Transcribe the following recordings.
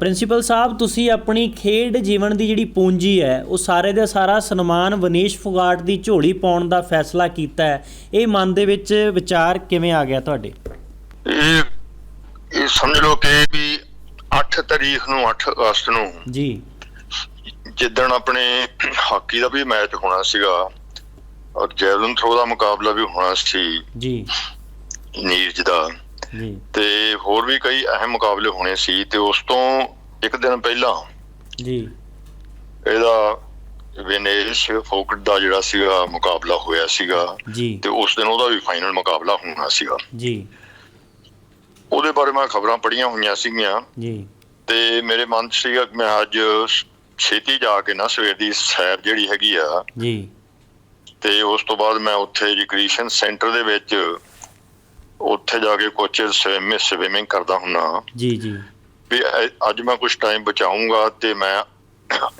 Principal ਸਾਹਿਬ ਤੁਸੀਂ ਆਪਣੀ ਖੇਡ ਜੀਵਨ ਦੀ ਜਿਹੜੀ ਪੂੰਜੀ ਹੈ ਉਹ ਸਾਰੇ ਦਾ ਸਾਰਾ ਸਨਮਾਨ ਵਨੀਸ਼ ਫੁਗਾਟ ਦੀ ਝੋਲੀ ਪਾਉਣ ਦਾ ਫੈਸਲਾ ਕੀਤਾ ਹੈ। ਇਹ ਮਨ ਦੇ ਵਿੱਚ ਵਿਚਾਰ ਕਿਵੇਂ ਆ ਗਿਆ ਤੁਹਾਡੇ? ਇਹ ਇਹ ਸਮਝ ਲਓ ਕਿ ਵੀ 8 ਤਰੀਕ ਨੂੰ 8 ਅਗਸਤ ਨੂੰ ਜੀ। ਜਿੱਦਣ ਆਪਣੇ ਹਾਕੀ ਦਾ ਵੀ ਮੈਚ ਹੋਣਾ ਸੀਗਾ ਔਰ ਜੈਵਲਿਨ ਥਰੋ ਦਾ ਮੁਕਾਬਲਾ ਵੀ ਹੋਣਾ ਸੀ। ਜੀ। ਨੀਰਜ ਦਾ। ਜੀ। ਤੇ ਹੋਰ ਵੀ ਕਈ ਅਹਿਮ ਮੁਕਾਬਲੇ ਹੋਣੇ ਸੀ ਤੇ ਉਸ ਤੋਂ ਇੱਕ ਦਿਨ ਪਹਿਲਾਂ ਜੀ। ਇਹਦਾ ਵਿਨੇਸ਼ ਫੋਕਟ ਦਾ ਜਿਹੜਾ ਸੀਗਾ ਮੁਕਾਬਲਾ ਹੋਇਆ ਸੀਗਾ ਜੀ। ਤੇ ਉਸ ਦਿਨ ਉਹਦਾ ਵੀ ਫਾਈਨਲ ਮੁਕਾਬਲਾ ਹੋਣਾ ਸੀਗਾ। ਜੀ। ਉਹਦੇ ਬਾਰੇ ਮੈਂ ਖਬਰਾਂ ਪੜ੍ਹੀਆਂ ਹੋਈਆਂ ਸੀਗੀਆਂ। ਜੀ। ਤੇ ਮੇਰੇ ਮਨ 'ਚ ਸੀਗਾ ਕਿ ਮੈਂ ਅੱਜ ਛੇਤੀ ਜਾ ਕੇ ਨਾ ਸਵੇਰ ਦੀ ਸੈਰ ਜਿਹੜੀ ਹੈਗੀ ਆ ਜੀ। ਤੇ ਉਸ ਤੋਂ ਬਾਅਦ ਮੈਂ ਉੱਥੇ ਰਿਕ੍ਰੀਏਸ਼ਨ ਸੈਂਟਰ ਦੇ ਵਿੱਚ ਉੱਥੇ ਜਾ ਕੇ ਕੁਝ ਸਵਿਮਿੰਗ ਸਵਿਮਿੰਗ ਕਰਦਾ ਹੁੰਨਾ ਜੀ ਜੀ। ਵੀ ਅੱਜ ਮੈਂ ਕੁਝ ਟਾਈਮ ਬਚਾਉਂਗਾ ਤੇ ਮੈਂ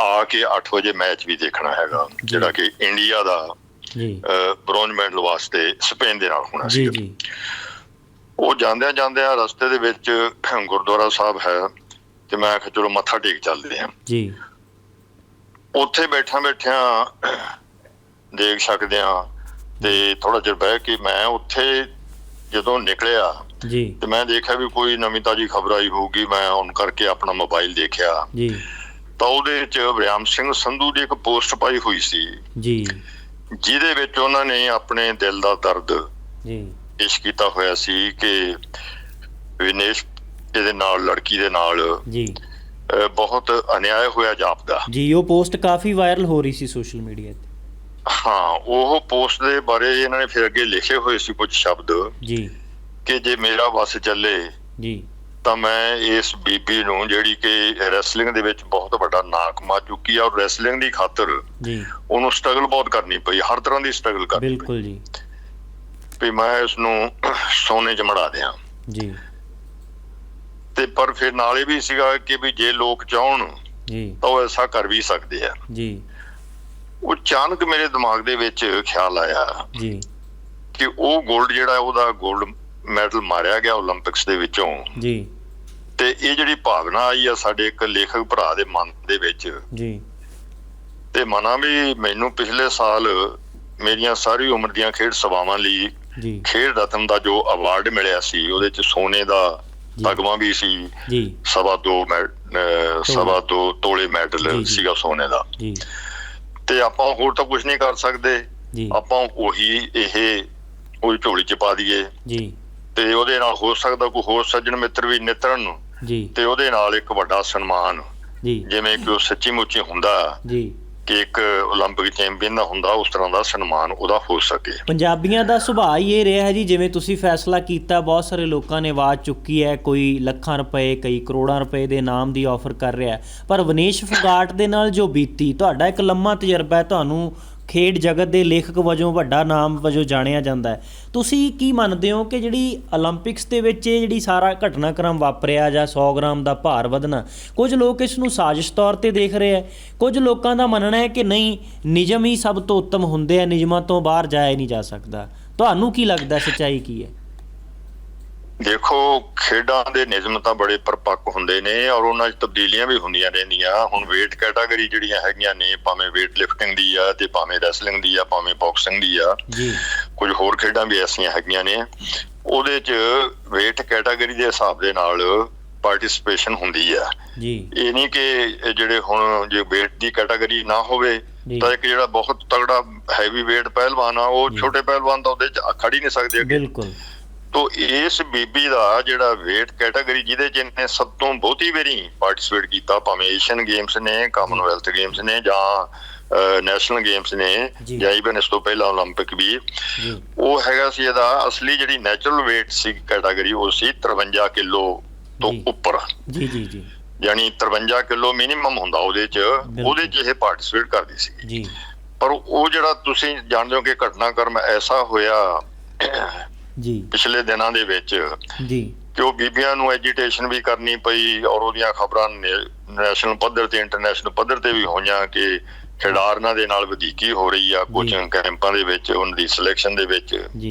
ਆ ਕੇ 8 ਵਜੇ ਮੈਚ ਵੀ ਦੇਖਣਾ ਹੈਗਾ ਜੀ। ਜਿਹੜਾ ਕਿ ਇੰਡੀਆ ਦਾ ਜੀ। ਬ੍ਰੌਂਜ ਮੈਡਲ ਵਾਸਤੇ ਸਪੇਨ ਦੇ ਨਾਲ ਹੋਣਾ ਜੀ ਸੀ ਜੀ। ਉਹ ਜਾਂਦਿਆਂ ਜਾਂਦਿਆਂ ਰਸਤੇ ਦੇ ਵਿੱਚ ਗੁਰਦੁਆਰਾ ਸਾਹਿਬ ਹੈ ਤੇ ਮੈਂ ਕਿਹਾ ਚਲੋ ਮੱਥਾ ਟੇਕ ਚੱਲਦੇ ਹਾਂ। ਜੀ। ਉੱਥੇ ਬੈਠਾ ਬੈਠਿਆਂ ਦੇਖ ਸਕਦੇ ਆ ਤੇ ਥੋੜਾ ਜਿਹਾ ਬਹਿ ਕੇ ਮੈਂ ਉੱਥੇ ਜਦੋਂ ਨਿਕਲਿਆ ਜੀ। ਤੇ ਮੈਂ ਦੇਖਿਆ ਵੀ ਕੋਈ ਨਵੀਂ ਤਾਜੀ ਖਬਰ ਆਈ ਹੋਊਗੀ ਮੈਂ ਔਨ ਕਰਕੇ ਆਪਣਾ ਮੋਬਾਈਲ ਦੇਖਿਆ। ਜੀ। ਤਾਂ ਉਹਦੇ ਵਿੱਚ ਵਿਰਿਆਮ ਸਿੰਘ ਸੰਧੂ ਦੀ ਇੱਕ ਪੋਸਟ ਪਾਈ ਹੋਈ ਸੀ। ਜੀ। ਜਿਹਦੇ ਵਿੱਚ ਉਹਨਾਂ ਨੇ ਆਪਣੇ ਦਿਲ ਦਾ ਦਰਦ ਜੀ। ਪੇਸ਼ ਕੀਤਾ ਹੋਇਆ ਸੀ ਕਿ ਵਿਨੇਸ਼ ਇਹਦੇ ਨਾਲ ਲੜਕੀ ਦੇ ਨਾਲ ਜੀ। ਬਹੁਤ ਅਨਿਆਏ ਹੋਇਆ ਜਾਪਦਾ। ਜੀ ਉਹ ਪੋਸਟ ਕਾਫੀ ਵਾਇਰਲ ਹੋ ਰਹੀ ਸੀ ਸੋਸ਼ਲ ਮੀਡੀਆ ਤੇ। ਹਾਂ ਉਹ ਪੋਸਟ ਦੇ ਬਾਰੇ ਇਹਨਾਂ ਨੇ ਫਿਰ ਅੱਗੇ ਲਿਖੇ ਹੋਏ ਸੀ ਕੁਝ ਸ਼ਬਦ ਜੀ। ਕਿ ਜੇ ਮੇਰਾ ਵਸ ਚੱਲੇ ਜੀ। ਤਾਂ ਮੈਂ ਇਸ ਬੀਬੀ ਨੂੰ ਜਿਹੜੀ ਕਿ ਰੈਸਲਿੰਗ ਦੇ ਵਿੱਚ ਬਹੁਤ ਵੱਡਾ ਨਾਂ ਕਮਾ ਚੁੱਕੀ ਆ ਔਰ ਰੈਸਲਿੰਗ ਦੀ ਖਾਤਰ ਜੀ। ਉਹਨੂੰ ਸਟਰਗਲ ਬਹੁਤ ਕਰਨੀ ਪਈ ਹਰ ਤਰ੍ਹਾਂ ਦੀ ਸਟਰਗਲ ਕਰਨੀ ਬਿਲਕੁਲ ਜੀ। ਵੀ ਮੈਂ ਇਸ ਨੂੰ ਸੋਨੇ 'ਚ ਮੜਾ ਦਿਆਂ। ਜੀ। ਤੇ ਪਰ ਫਿਰ ਨਾਲੇ ਵੀ ਸੀਗਾ ਕਿ ਵੀ ਜੇ ਲੋਕ ਚਾਹਣ ਜੀ। ਤਾਂ ਉਹ ਐਸਾ ਕਰ ਵੀ ਸਕਦੇ ਆ। ਜੀ। ਉਹ ਅਚਾਨਕ ਮੇਰੇ ਦਿਮਾਗ ਦੇ ਵਿੱਚ ਖਿਆਲ ਆਇਆ ਜੀ। ਕਿ ਉਹ 골ਡ ਜਿਹੜਾ ਉਹਦਾ 골ਡ ਮੈਡਲ ਮਾਰਿਆ ਗਿਆ 올림픽ਸ ਦੇ ਵਿੱਚੋਂ। ਜੀ। ਤੇ ਇਹ ਜਿਹੜੀ ਭਾਵਨਾ ਆਈ ਆ ਸਾਡੇ ਇੱਕ ਲੇਖਕ ਭਰਾ ਦੇ ਮਨ ਦੇ ਵਿੱਚ। ਜੀ। ਤੇ ਮਨਾ ਵੀ ਮੈਨੂੰ ਪਿਛਲੇ ਸਾਲ ਮੇਰੀਆਂ ਸਾਰੀ ਉਮਰ ਦੀਆਂ ਖੇਡ ਸੇਵਾਵਾਂ ਲਈ ਜੀ। ਖੇਡ ਰਤਨ ਦਾ ਜੋ ਅਵਾਰਡ ਮਿਲਿਆ ਸੀ ਉਹਦੇ ਚ ਸੋਨੇ ਦਾ ਤਗਮਾ ਵੀ ਸੀ। ਜੀ। ਸਵਾ 2 ਸਵਾ ਦੋ ਤੋਲੇ ਮੈਡਲ ਸੀਗਾ ਸੋਨੇ ਦਾ। ਜੀ। ਤੇ ਆਪਾਂ ਹੋਰ ਤਾਂ ਕੁਝ ਨਹੀਂ ਕਰ ਸਕਦੇ। ਜੀ। ਆਪਾਂ ਉਹੀ ਇਹ ਉਹ ਝੋਲੀ ਚ ਪਾ ਦਈਏ। ਜੀ। ਤੇ ਉਹਦੇ ਨਾਲ ਹੋ ਸਕਦਾ ਕੋਈ ਹੋਰ ਸੱਜਣ ਮਿੱਤਰ ਵੀ ਨਿਤਰਨ ਜੀ। ਤੇ ਉਹਦੇ ਨਾਲ ਇੱਕ ਵੱਡਾ ਸਨਮਾਨ। ਜੀ। ਜਿਵੇਂ ਕਿ ਉਹ ਸੱਚੀ ਮੁੱਚੀ ਹੁੰਦਾ। ਜੀ। ਕਿ ਇੱਕ 올림픽 ਚੈਂਪੀਅਨ ਦਾ ਹੁੰਦਾ ਉਸ ਤਰ੍ਹਾਂ ਦਾ ਸਨਮਾਨ ਉਹਦਾ ਹੋ ਸਕੇ ਪੰਜਾਬੀਆਂ ਦਾ ਸੁਭਾਅ ਹੀ ਇਹ ਰਿਹਾ ਹੈ ਜੀ ਜਿਵੇਂ ਤੁਸੀਂ ਫੈਸਲਾ ਕੀਤਾ ਬਹੁਤ ਸਾਰੇ ਲੋਕਾਂ ਨੇ ਆਵਾਜ਼ ਚੁੱਕੀ ਹੈ ਕੋਈ ਲੱਖਾਂ ਰੁਪਏ ਕਈ ਕਰੋੜਾਂ ਰੁਪਏ ਦੇ ਨਾਮ ਦੀ ਆਫਰ ਕਰ ਰਿਹਾ ਹੈ ਪਰ ਵਨੇਸ਼ ਫਗਾਟ ਦੇ ਨਾਲ ਜੋ ਬੀਤੀ ਤੁਹਾਡਾ ਇੱਕ ਲੰਮਾ ਤਜਰਬਾ ਹੈ ਤੁਹਾਨੂੰ ਖੇਡ ਜਗਤ ਦੇ ਲੇਖਕ ਵਜੋਂ ਵੱਡਾ ਨਾਮ ਵਜੋਂ ਜਾਣਿਆ ਜਾਂਦਾ ਹੈ। ਤੁਸੀਂ ਕੀ ਮੰਨਦੇ ਹੋ ਕਿ ਜਿਹੜੀ 올림픽ਸ ਦੇ ਵਿੱਚ ਇਹ ਜਿਹੜੀ ਸਾਰਾ ਘਟਨਾਕ੍ਰਮ ਵਾਪਰਿਆ ਜਾਂ 100 ਗ੍ਰਾਮ ਦਾ ਭਾਰ ਵਧਣਾ, ਕੁਝ ਲੋਕ ਇਸ ਨੂੰ ਸਾਜ਼ਿਸ਼ ਤੌਰ ਤੇ ਦੇਖ ਰਹੇ ਹੈ। ਕੁਝ ਲੋਕਾਂ ਦਾ ਮੰਨਣਾ ਹੈ ਕਿ ਨਹੀਂ, ਨਿਯਮ ਹੀ ਸਭ ਤੋਂ ਉੱਤਮ ਹੁੰਦੇ ਆ, ਨਿਯਮਾਂ ਤੋਂ ਬਾਹਰ ਜਾਇਆ ਨਹੀਂ ਜਾ ਸਕਦਾ। ਤੁਹਾਨੂੰ ਕੀ ਲੱਗਦਾ ਸੱਚਾਈ ਕੀ ਹੈ? ਦੇਖੋ ਖੇਡਾਂ ਦੇ ਨਿਯਮ ਤਾਂ ਬੜੇ ਪਰਪੱਕ ਹੁੰਦੇ ਨੇ ਔਰ ਉਹਨਾਂ 'ਚ ਤਬਦੀਲੀਆਂ ਵੀ ਹੁੰਦੀਆਂ ਰਹਿੰਦੀਆਂ। ਹੁਣ weight ਕੈਟਾਗਰੀ ਜਿਹੜੀਆਂ ਹੈਗੀਆਂ ਨੇ ਭਾਵੇਂ weight lifting ਦੀ ਆ ਤੇ ਭਾਵੇਂ ਰੈਸਲਿੰਗ ਦੀ ਆ ਭਾਵੇਂ ਬਾਕਸਿੰਗ ਦੀ ਆ ਜੀ। ਕੁਝ ਹੋਰ ਖੇਡਾਂ ਵੀ ਐਸੀਆਂ ਹੈਗੀਆਂ ਨੇ। ਉਹਦੇ 'ਚ weight ਕੈਟਾਗਰੀ ਦੇ ਹਿਸਾਬ ਦੇ ਨਾਲ ਪਾਰਟਿਸਿਪੇਸ਼ਨ ਹੁੰਦੀ ਆ। ਜੀ। ਇਹ ਨਹੀਂ ਕਿ ਜਿਹੜੇ ਹੁਣ ਜੇ weight ਦੀ ਕੈਟਾਗਰੀ ਨਾ ਹੋਵੇ। ਤਾਂ ਇੱਕ ਜਿਹੜਾ ਬਹੁਤ ਤਗੜਾ ਹੈਵੀ weight ਪਹਿਲਵਾਨ ਆ ਉਹ। ਛੋਟੇ ਪਹਿਲਵਾਨ ਤਾਂ ਉਹਦੇ 'ਚ ਖੜ ਹੀ ਨਹੀਂ ਸਕਦੇ ਬਿਲਕੁਲ। ਤੋ ਇਸ ਬੀਬੀ ਦਾ ਜਿਹੜਾ weight ਕੈਟਾਗਰੀ ਜਿਹਦੇ ਚ ਇਹਨੇ ਸਭ ਤੋਂ ਬਹੁਤੀ ਵਾਰੀ ਪਾਰਟਿਸਿਪੇਟ ਕੀਤਾ ਭਾਵੇਂ ਏਸ਼ੀਅਨ ਗੇਮਸ ਨੇ ਕਾਮਨਵੈਲਥ ਗੇਮਸ ਨੇ ਜਾਂ ਨੈਸ਼ਨਲ ਗੇਮਸ ਨੇ ਜੀ। ਜਾਂ ਇਵਨ ਇਸ ਤੋਂ ਪਹਿਲਾਂ 올림픽 ਵੀ ਜੀ ਉਹ ਹੈਗਾ ਸੀ ਇਹਦਾ ਅਸਲੀ ਜਿਹੜੀ ਨੈਚੁਰਲ weight ਸੀ ਕੈਟਾਗਰੀ ਉਹ ਸੀ 53 ਕਿਲੋ ਤੋਂ ਜੀ। ਉੱਪਰ ਜੀ ਜੀ ਜੀ ਯਾਨੀ 53 ਕਿਲੋ ਮਿਨੀਮਮ ਹੁੰਦਾ ਉਹਦੇ ਚ ਉਹਦੇ ਚ ਇਹ ਪਾਰਟਿਸਿਪੇਟ ਕਰਦੀ ਸੀ ਜੀ ਪਰ ਉਹ ਜਿਹੜਾ ਤੁਸੀਂ ਜਾਣਦੇ ਹੋ ਕਿ ਘਟਨਾਕ੍ਰਮ ਐਸਾ ਹੋਇਆ ਜੀ। ਪਿਛਲੇ ਦਿਨਾਂ ਦੇ ਵਿੱਚ ਜੀ। ਕਿ ਉਹ ਬੀਬੀਆਂ ਨੂੰ ਐਜੀਟੇਸ਼ਨ ਵੀ ਕਰਨੀ ਪਈ ਔਰ ਉਹਦੀਆਂ ਖਬਰਾਂ ਨੈਸ਼ਨਲ ਪੱਧਰ ਤੇ ਇੰਟਰਨੈਸ਼ਨਲ ਪੱਧਰ ਤੇ ਵੀ ਹੋਈਆਂ ਕਿ ਖਿਡਾਰਨਾਂ ਦੇ ਨਾਲ ਵਧੀਕੀ ਹੋ ਰਹੀ ਆ ਕੋਚਿੰਗ ਕੈਂਪਾਂ ਦੇ ਵਿੱਚ ਉਹਨਾਂ ਦੀ ਸਿਲੈਕਸ਼ਨ ਦੇ ਵਿੱਚ। ਜੀ।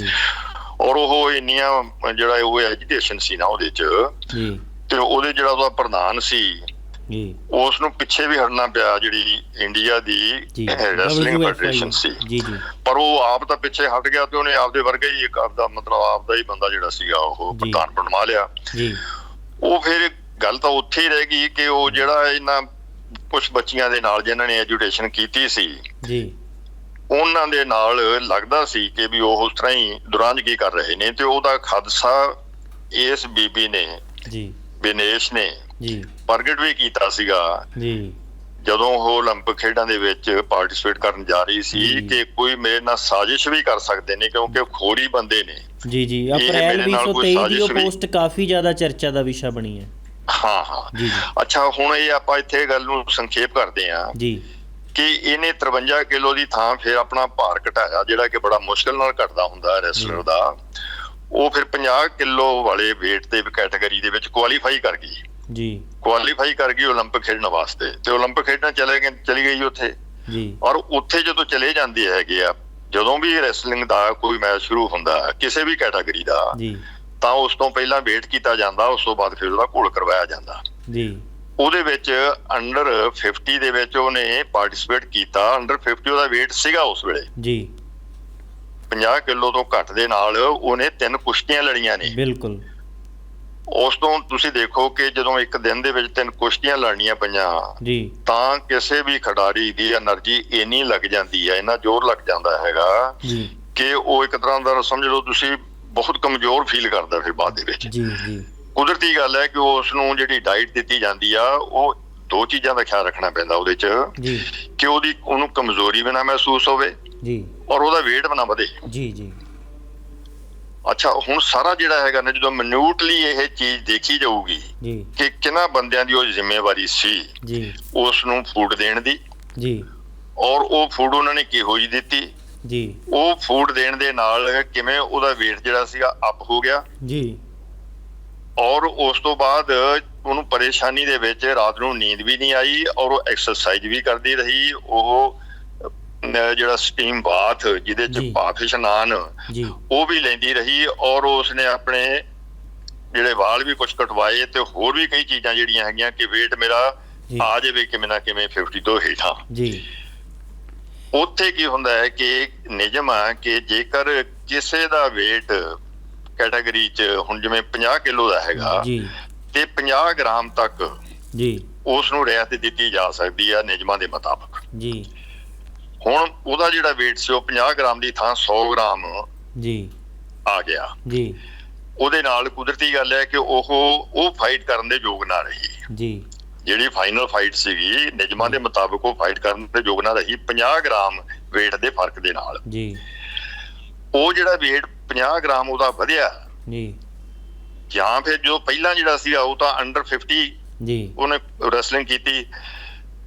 ਔਰ ਉਹ ਇੰਨੀਆਂ ਜਿਹੜਾ ਉਹ ਐਜੀਟੇਸ਼ਨ ਸੀ ਨਾ ਉਹਦੇ ਚ ਜੀ। ਤੇ ਉਹਦੇ ਜਿਹੜਾ ਉਹਦਾ ਪ੍ਰਧਾਨ ਸੀ ਜੀ। ਉਸ ਨੂੰ ਪਿੱਛੇ ਵੀ ਹਟਣਾ ਪਿਆ ਜਿਹੜੀ ਇੰਡੀਆ ਦੀ ਰੈਸਲਿੰਗ ਫੈਡਰੇਸ਼ਨ ਸੀ। ਜੀ ਜੀ। ਪਰ ਉਹ ਆਪ ਤਾਂ ਪਿੱਛੇ ਹਟ ਗਿਆ ਤੇ ਉਹਨੇ ਆਪਦੇ ਵਰਗਾ ਹੀ ਇੱਕ ਆਪਦਾ ਮਤਲਬ ਆਪਦਾ ਹੀ ਬੰਦਾ ਜਿਹੜਾ ਸੀਗਾ ਉਹ। ਪ੍ਰਧਾਨ ਬਣਵਾ ਲਿਆ। ਜੀ। ਉਹ ਫਿਰ ਗੱਲ ਤਾਂ ਉੱਥੇ ਹੀ ਰਹਿ ਗਈ ਕਿ ਉਹ ਜਿਹੜਾ ਇਹਨਾਂ ਕੁਝ ਬੱਚੀਆਂ ਦੇ ਨਾਲ ਜਿਨ੍ਹਾਂ ਨੇ ਐਜੂਕੇਸ਼ਨ ਕੀਤੀ ਸੀ ਜੀ। ਉਹਨਾਂ ਦੇ ਨਾਲ ਲੱਗਦਾ ਸੀ ਕਿ ਵੀ ਉਹ ਉਸ ਤਰ੍ਹਾਂ ਹੀ ਦੁਰਾਨਗੀ ਕਰ ਰਹੇ ਨੇ ਤੇ ਉਹਦਾ ਖਾਦਸਾ ਇਸ ਬੀਬੀ ਨੇ ਜੀ। ਵਿਨੇਸ਼ ਨੇ ਜੀ। ਪ੍ਰਗਟ ਵੀ ਕੀਤਾ ਸੀਗਾ ਜੀ ਜਦੋਂ ਉਹ 올림픽 ਖੇਡਾਂ ਦੇ ਵਿੱਚ ਪਾਰਟਿਸਿਪੇਟ ਕਰਨ ਜਾ ਰਹੀ ਸੀ ਜੀ। ਕਿ ਕੋਈ ਮੇਰੇ ਨਾਲ ਸਾਜ਼ਿਸ਼ ਵੀ ਕਰ ਸਕਦੇ ਨੇ ਕਿਉਂਕਿ ਉਹ ਖੋਰੀ ਬੰਦੇ ਨੇ ਜੀ ਜੀ ਇਹ ਅਪ੍ਰੈਲ ਮੇਰੇ ਨਾਲ ਕੋਈ 2023 ਦੀ ਉਹ ਸਾਜ਼ਿਸ਼ ਵੀ- ਪੋਸਟ ਕਾਫੀ ਜ਼ਿਆਦਾ ਚਰਚਾ ਦਾ ਵਿਸ਼ਾ ਬਣੀ ਹੈ ਹਾਂ ਹਾਂ ਜੀ ਜੀ ਅੱਛਾ ਹੁਣ ਇਹ ਆਪਾਂ ਇੱਥੇ ਗੱਲ ਨੂੰ ਸੰਖੇਪ ਕਰਦੇ ਹਾਂ ਜੀ ਕਿ ਇਹਨੇ 53 ਕਿਲੋ ਦੀ ਥਾਂ ਫਿਰ ਆਪਣਾ ਭਾਰ ਘਟਾਇਆ ਜਿਹੜਾ ਕਿ ਬੜਾ ਮੁਸ਼ਕਲ ਨਾਲ ਘਟਦਾ ਹੁੰਦਾ ਹੈ ਰੈਸਲਰ ਦਾ ਉਹ ਫਿਰ 50 ਕਿਲੋ ਵਾਲੇ weight ਦੇ ਕੈਟਾਗਰੀ ਦੇ ਵਿੱਚ ਕੁਆਲੀਫਾਈ ਕਰ ਗਈ ਜੀ ਕੁਆਲੀਫਾਈ ਕਰ ਗਈ 올림픽 ਖੇਡਣ ਵਾਸਤੇ ਤੇ 올림픽 ਖੇਡਣ ਚਲੇ ਗਏ ਚਲੀ ਗਈ ਉੱਥੇ ਜੀ ਔਰ ਉੱਥੇ ਜਦੋਂ ਚਲੇ ਜਾਂਦੇ ਹੈਗੇ ਆ ਜਦੋਂ ਵੀ ਰੈਸਲਿੰਗ ਦਾ ਕੋਈ ਮੈਚ ਸ਼ੁਰੂ ਹੁੰਦਾ ਹੈ, ਕਿਸੇ ਵੀ ਕੈਟਾਗਰੀ ਦਾ ਜੀ ਤਾਂ ਉਸ ਤੋਂ ਪਹਿਲਾਂ ਵੇਟ ਕੀਤਾ ਜਾਂਦਾ ਉਸ ਤੋਂ ਬਾਅਦ ਫਿਰ ਉਹਦਾ ਘੋਲ ਕਰਵਾਇਆ ਜਾਂਦਾ ਜੀ ਉਹਦੇ ਵਿੱਚ ਅੰਡਰ 50 ਦੇ ਵਿੱਚ ਉਹਨੇ ਪਾਰਟਿਸਿਪੇਟ ਕੀਤਾ ਅੰਡਰ 50 ਉਹਦਾ weight ਸੀਗਾ ਉਸ ਵੇਲੇ ਜੀ 50 ਕਿਲੋ ਤੋਂ ਘੱਟ ਦੇ ਨਾਲ ਉਹਨੇ ਤਿੰਨ ਕੁਸ਼ਤੀਆਂ ਲੜੀਆਂ ਨੇ ਬਿਲਕੁਲ ਉਸ ਤੋਂ ਤੁਸੀਂ ਦੇਖੋ ਕਿ ਜਦੋਂ ਇੱਕ ਦਿਨ ਦੇ ਵਿੱਚ ਤਿੰਨ ਕੁਸ਼ਤੀਆਂ ਲੜਨੀਆਂ ਪਈਆਂ ਜੀ। ਤਾਂ ਕਿਸੇ ਵੀ ਖਿਡਾਰੀ ਦੀ એનર્ਜੀ ਇੰਨੀ ਲੱਗ ਜਾਂਦੀ ਹੈ ਇੰਨਾ ਜ਼ੋਰ ਲੱਗ ਜਾਂਦਾ ਹੈਗਾ ਜੀ। ਕਿ ਉਹ ਇੱਕ ਤਰ੍ਹਾਂ ਦਾ ਸਮਝ ਲਓ ਤੁਸੀਂ ਬਹੁਤ ਕਮਜ਼ੋਰ ਫੀਲ ਕਰਦਾ ਫਿਰ ਬਾਅਦ ਦੇ ਵਿੱਚ। ਜੀ ਜੀ। ਕੁਦਰਤੀ ਗੱਲ ਹੈ ਕਿ ਉਸ ਨੂੰ ਜਿਹੜੀ ਡਾਈਟ ਦਿੱਤੀ ਜਾਂਦੀ ਆ ਉਹ ਦੋ ਚੀਜ਼ਾਂ ਦਾ ਖਿਆਲ ਰੱਖਣਾ ਪੈਂਦਾ ਉਹਦੇ 'ਚ ਜੀ। ਕਿ ਉਹਦੀ ਉਹਨੂੰ ਕਮਜ਼ੋਰੀ ਵੀ ਨਾ ਮਹਿਸੂਸ ਹੋਵੇ ਜੀ। ਔਰ ਉਹਦਾ weight ਵੀ ਨਾ ਵਧੇ। ਜੀ ਜੀ। ਅੱਛਾ ਹੁਣ ਸਾਰਾ ਜਿਹੜਾ ਹੈਗਾ ਨਾ ਜਦੋਂ ਮਿਨੂਟਲੀ ਇਹ ਚੀਜ਼ ਦੇਖੀ ਜਾਊਗੀ ਜੀ। ਕਿ ਕਿਹਨਾਂ ਬੰਦਿਆਂ ਦੀ ਉਹ ਜ਼ਿੰਮੇਵਾਰੀ ਸੀ ਜੀ। ਉਸ ਨੂੰ ਫੂਡ ਦੇਣ ਦੀ। ਜੀ। ਔਰ ਉਹ ਫੂਡ ਉਹਨਾਂ ਨੇ ਕਿਹੋ ਜਿਹੀ ਦਿੱਤੀ? ਜੀ। ਉਹ ਫੂਡ ਦੇਣ ਦੇ ਨਾਲ ਕਿਵੇਂ ਉਹਦਾ weight ਜਿਹੜਾ ਸੀਗਾ ਅਪ ਹੋ ਗਿਆ? ਜੀ। ਔਰ ਉਸ ਤੋਂ ਬਾਅਦ ਉਹਨੂੰ ਪਰੇਸ਼ਾਨੀ ਦੇ ਵਿੱਚ ਰਾਤ ਨੂੰ ਨੀਂਦ ਵੀ ਨਹੀਂ ਆਈ ਔਰ ਉਹ ਐਕਸਰਸਾਈਜ਼ ਵੀ ਕਰਦੀ ਰਹੀ ਉਹ ਜਿਹੜਾ ਸਟੀਮ ਬਾਥ ਜਿਹਦੇ ਚ। ਭਾਫ ਇਸ਼ਨਾਨ ਉਹ ਵੀ ਲੈਂਦੀ ਰਹੀ ਔਰ ਉਸਨੇ ਆਪਣੇ ਜਿਹੜੇ ਵਾਲ ਵੀ ਕੁਝ ਕਟਵਾਏ ਤੇ ਹੋਰ ਵੀ ਕਈ ਚੀਜ਼ਾਂ ਜਿਹੜੀਆਂ ਹੈਗੀਆਂ ਕਿ weight ਮੇਰਾ। ਆ ਜਾਵੇ ਕਿਵੇਂ ਨਾ ਕਿਵੇਂ 50 ਤੋਂ ਹੇਠਾਂ। ਜੀ। ਉੱਥੇ ਕੀ ਹੁੰਦਾ ਹੈ ਕਿ ਨਿਯਮ ਆ ਕਿ ਜੇਕਰ ਕਿਸੇ ਦਾ weight ਕੈਟਾਗਰੀ ਚ ਹੁਣ ਜਿਵੇਂ 50 ਕਿਲੋ ਦਾ ਹੈਗਾ ਜੀ। ਤੇ 50 ਗ੍ਰਾਮ ਤੱਕ ਜੀ। ਉਸ ਨੂੰ ਰਿਆਇਤ ਦਿੱਤੀ ਜਾ ਸਕਦੀ ਆ ਨਿਯਮਾਂ ਦੇ ਮੁਤਾਬਕ। ਜੀ। ਹੁਣ ਉਹਦਾ ਜਿਹੜਾ weight ਸੀ ਉਹ 50 ਗ੍ਰਾਮ ਦੀ ਥਾਂ 100 ਗ੍ਰਾਮ ਜੀ। ਆ ਗਿਆ। ਜੀ। ਉਹਦੇ ਨਾਲ ਕੁਦਰਤੀ ਗੱਲ ਹੈ ਕਿ ਉਹ ਉਹ ਫਾਈਟ ਕਰਨ ਦੇ ਯੋਗ ਨਾ ਰਹੀ। ਜੀ। ਜਿਹੜੀ ਫਾਈਨਲ ਫਾਈਟ ਸੀਗੀ ਨਿਯਮਾਂ ਦੇ ਮੁਤਾਬਕ ਉਹ ਫਾਈਟ ਕਰਨ ਦੇ ਯੋਗ ਨਾ ਰਹੀ 50 ਗ੍ਰਾਮ weight ਦੇ ਫ਼ਰਕ ਦੇ ਨਾਲ। ਜੀ। ਉਹ ਜਿਹੜਾ weight 50 ਗ੍ਰਾਮ ਉਹਦਾ ਵਧਿਆ ਜੀ। ਜਾਂ ਫਿਰ ਜੋ ਪਹਿਲਾਂ ਜਿਹੜਾ ਸੀਗਾ ਉਹ ਤਾਂ ਅੰਡਰ 50 ਜੀ। ਉਹਨੇ ਰੈਸਲਿੰਗ ਕੀਤੀ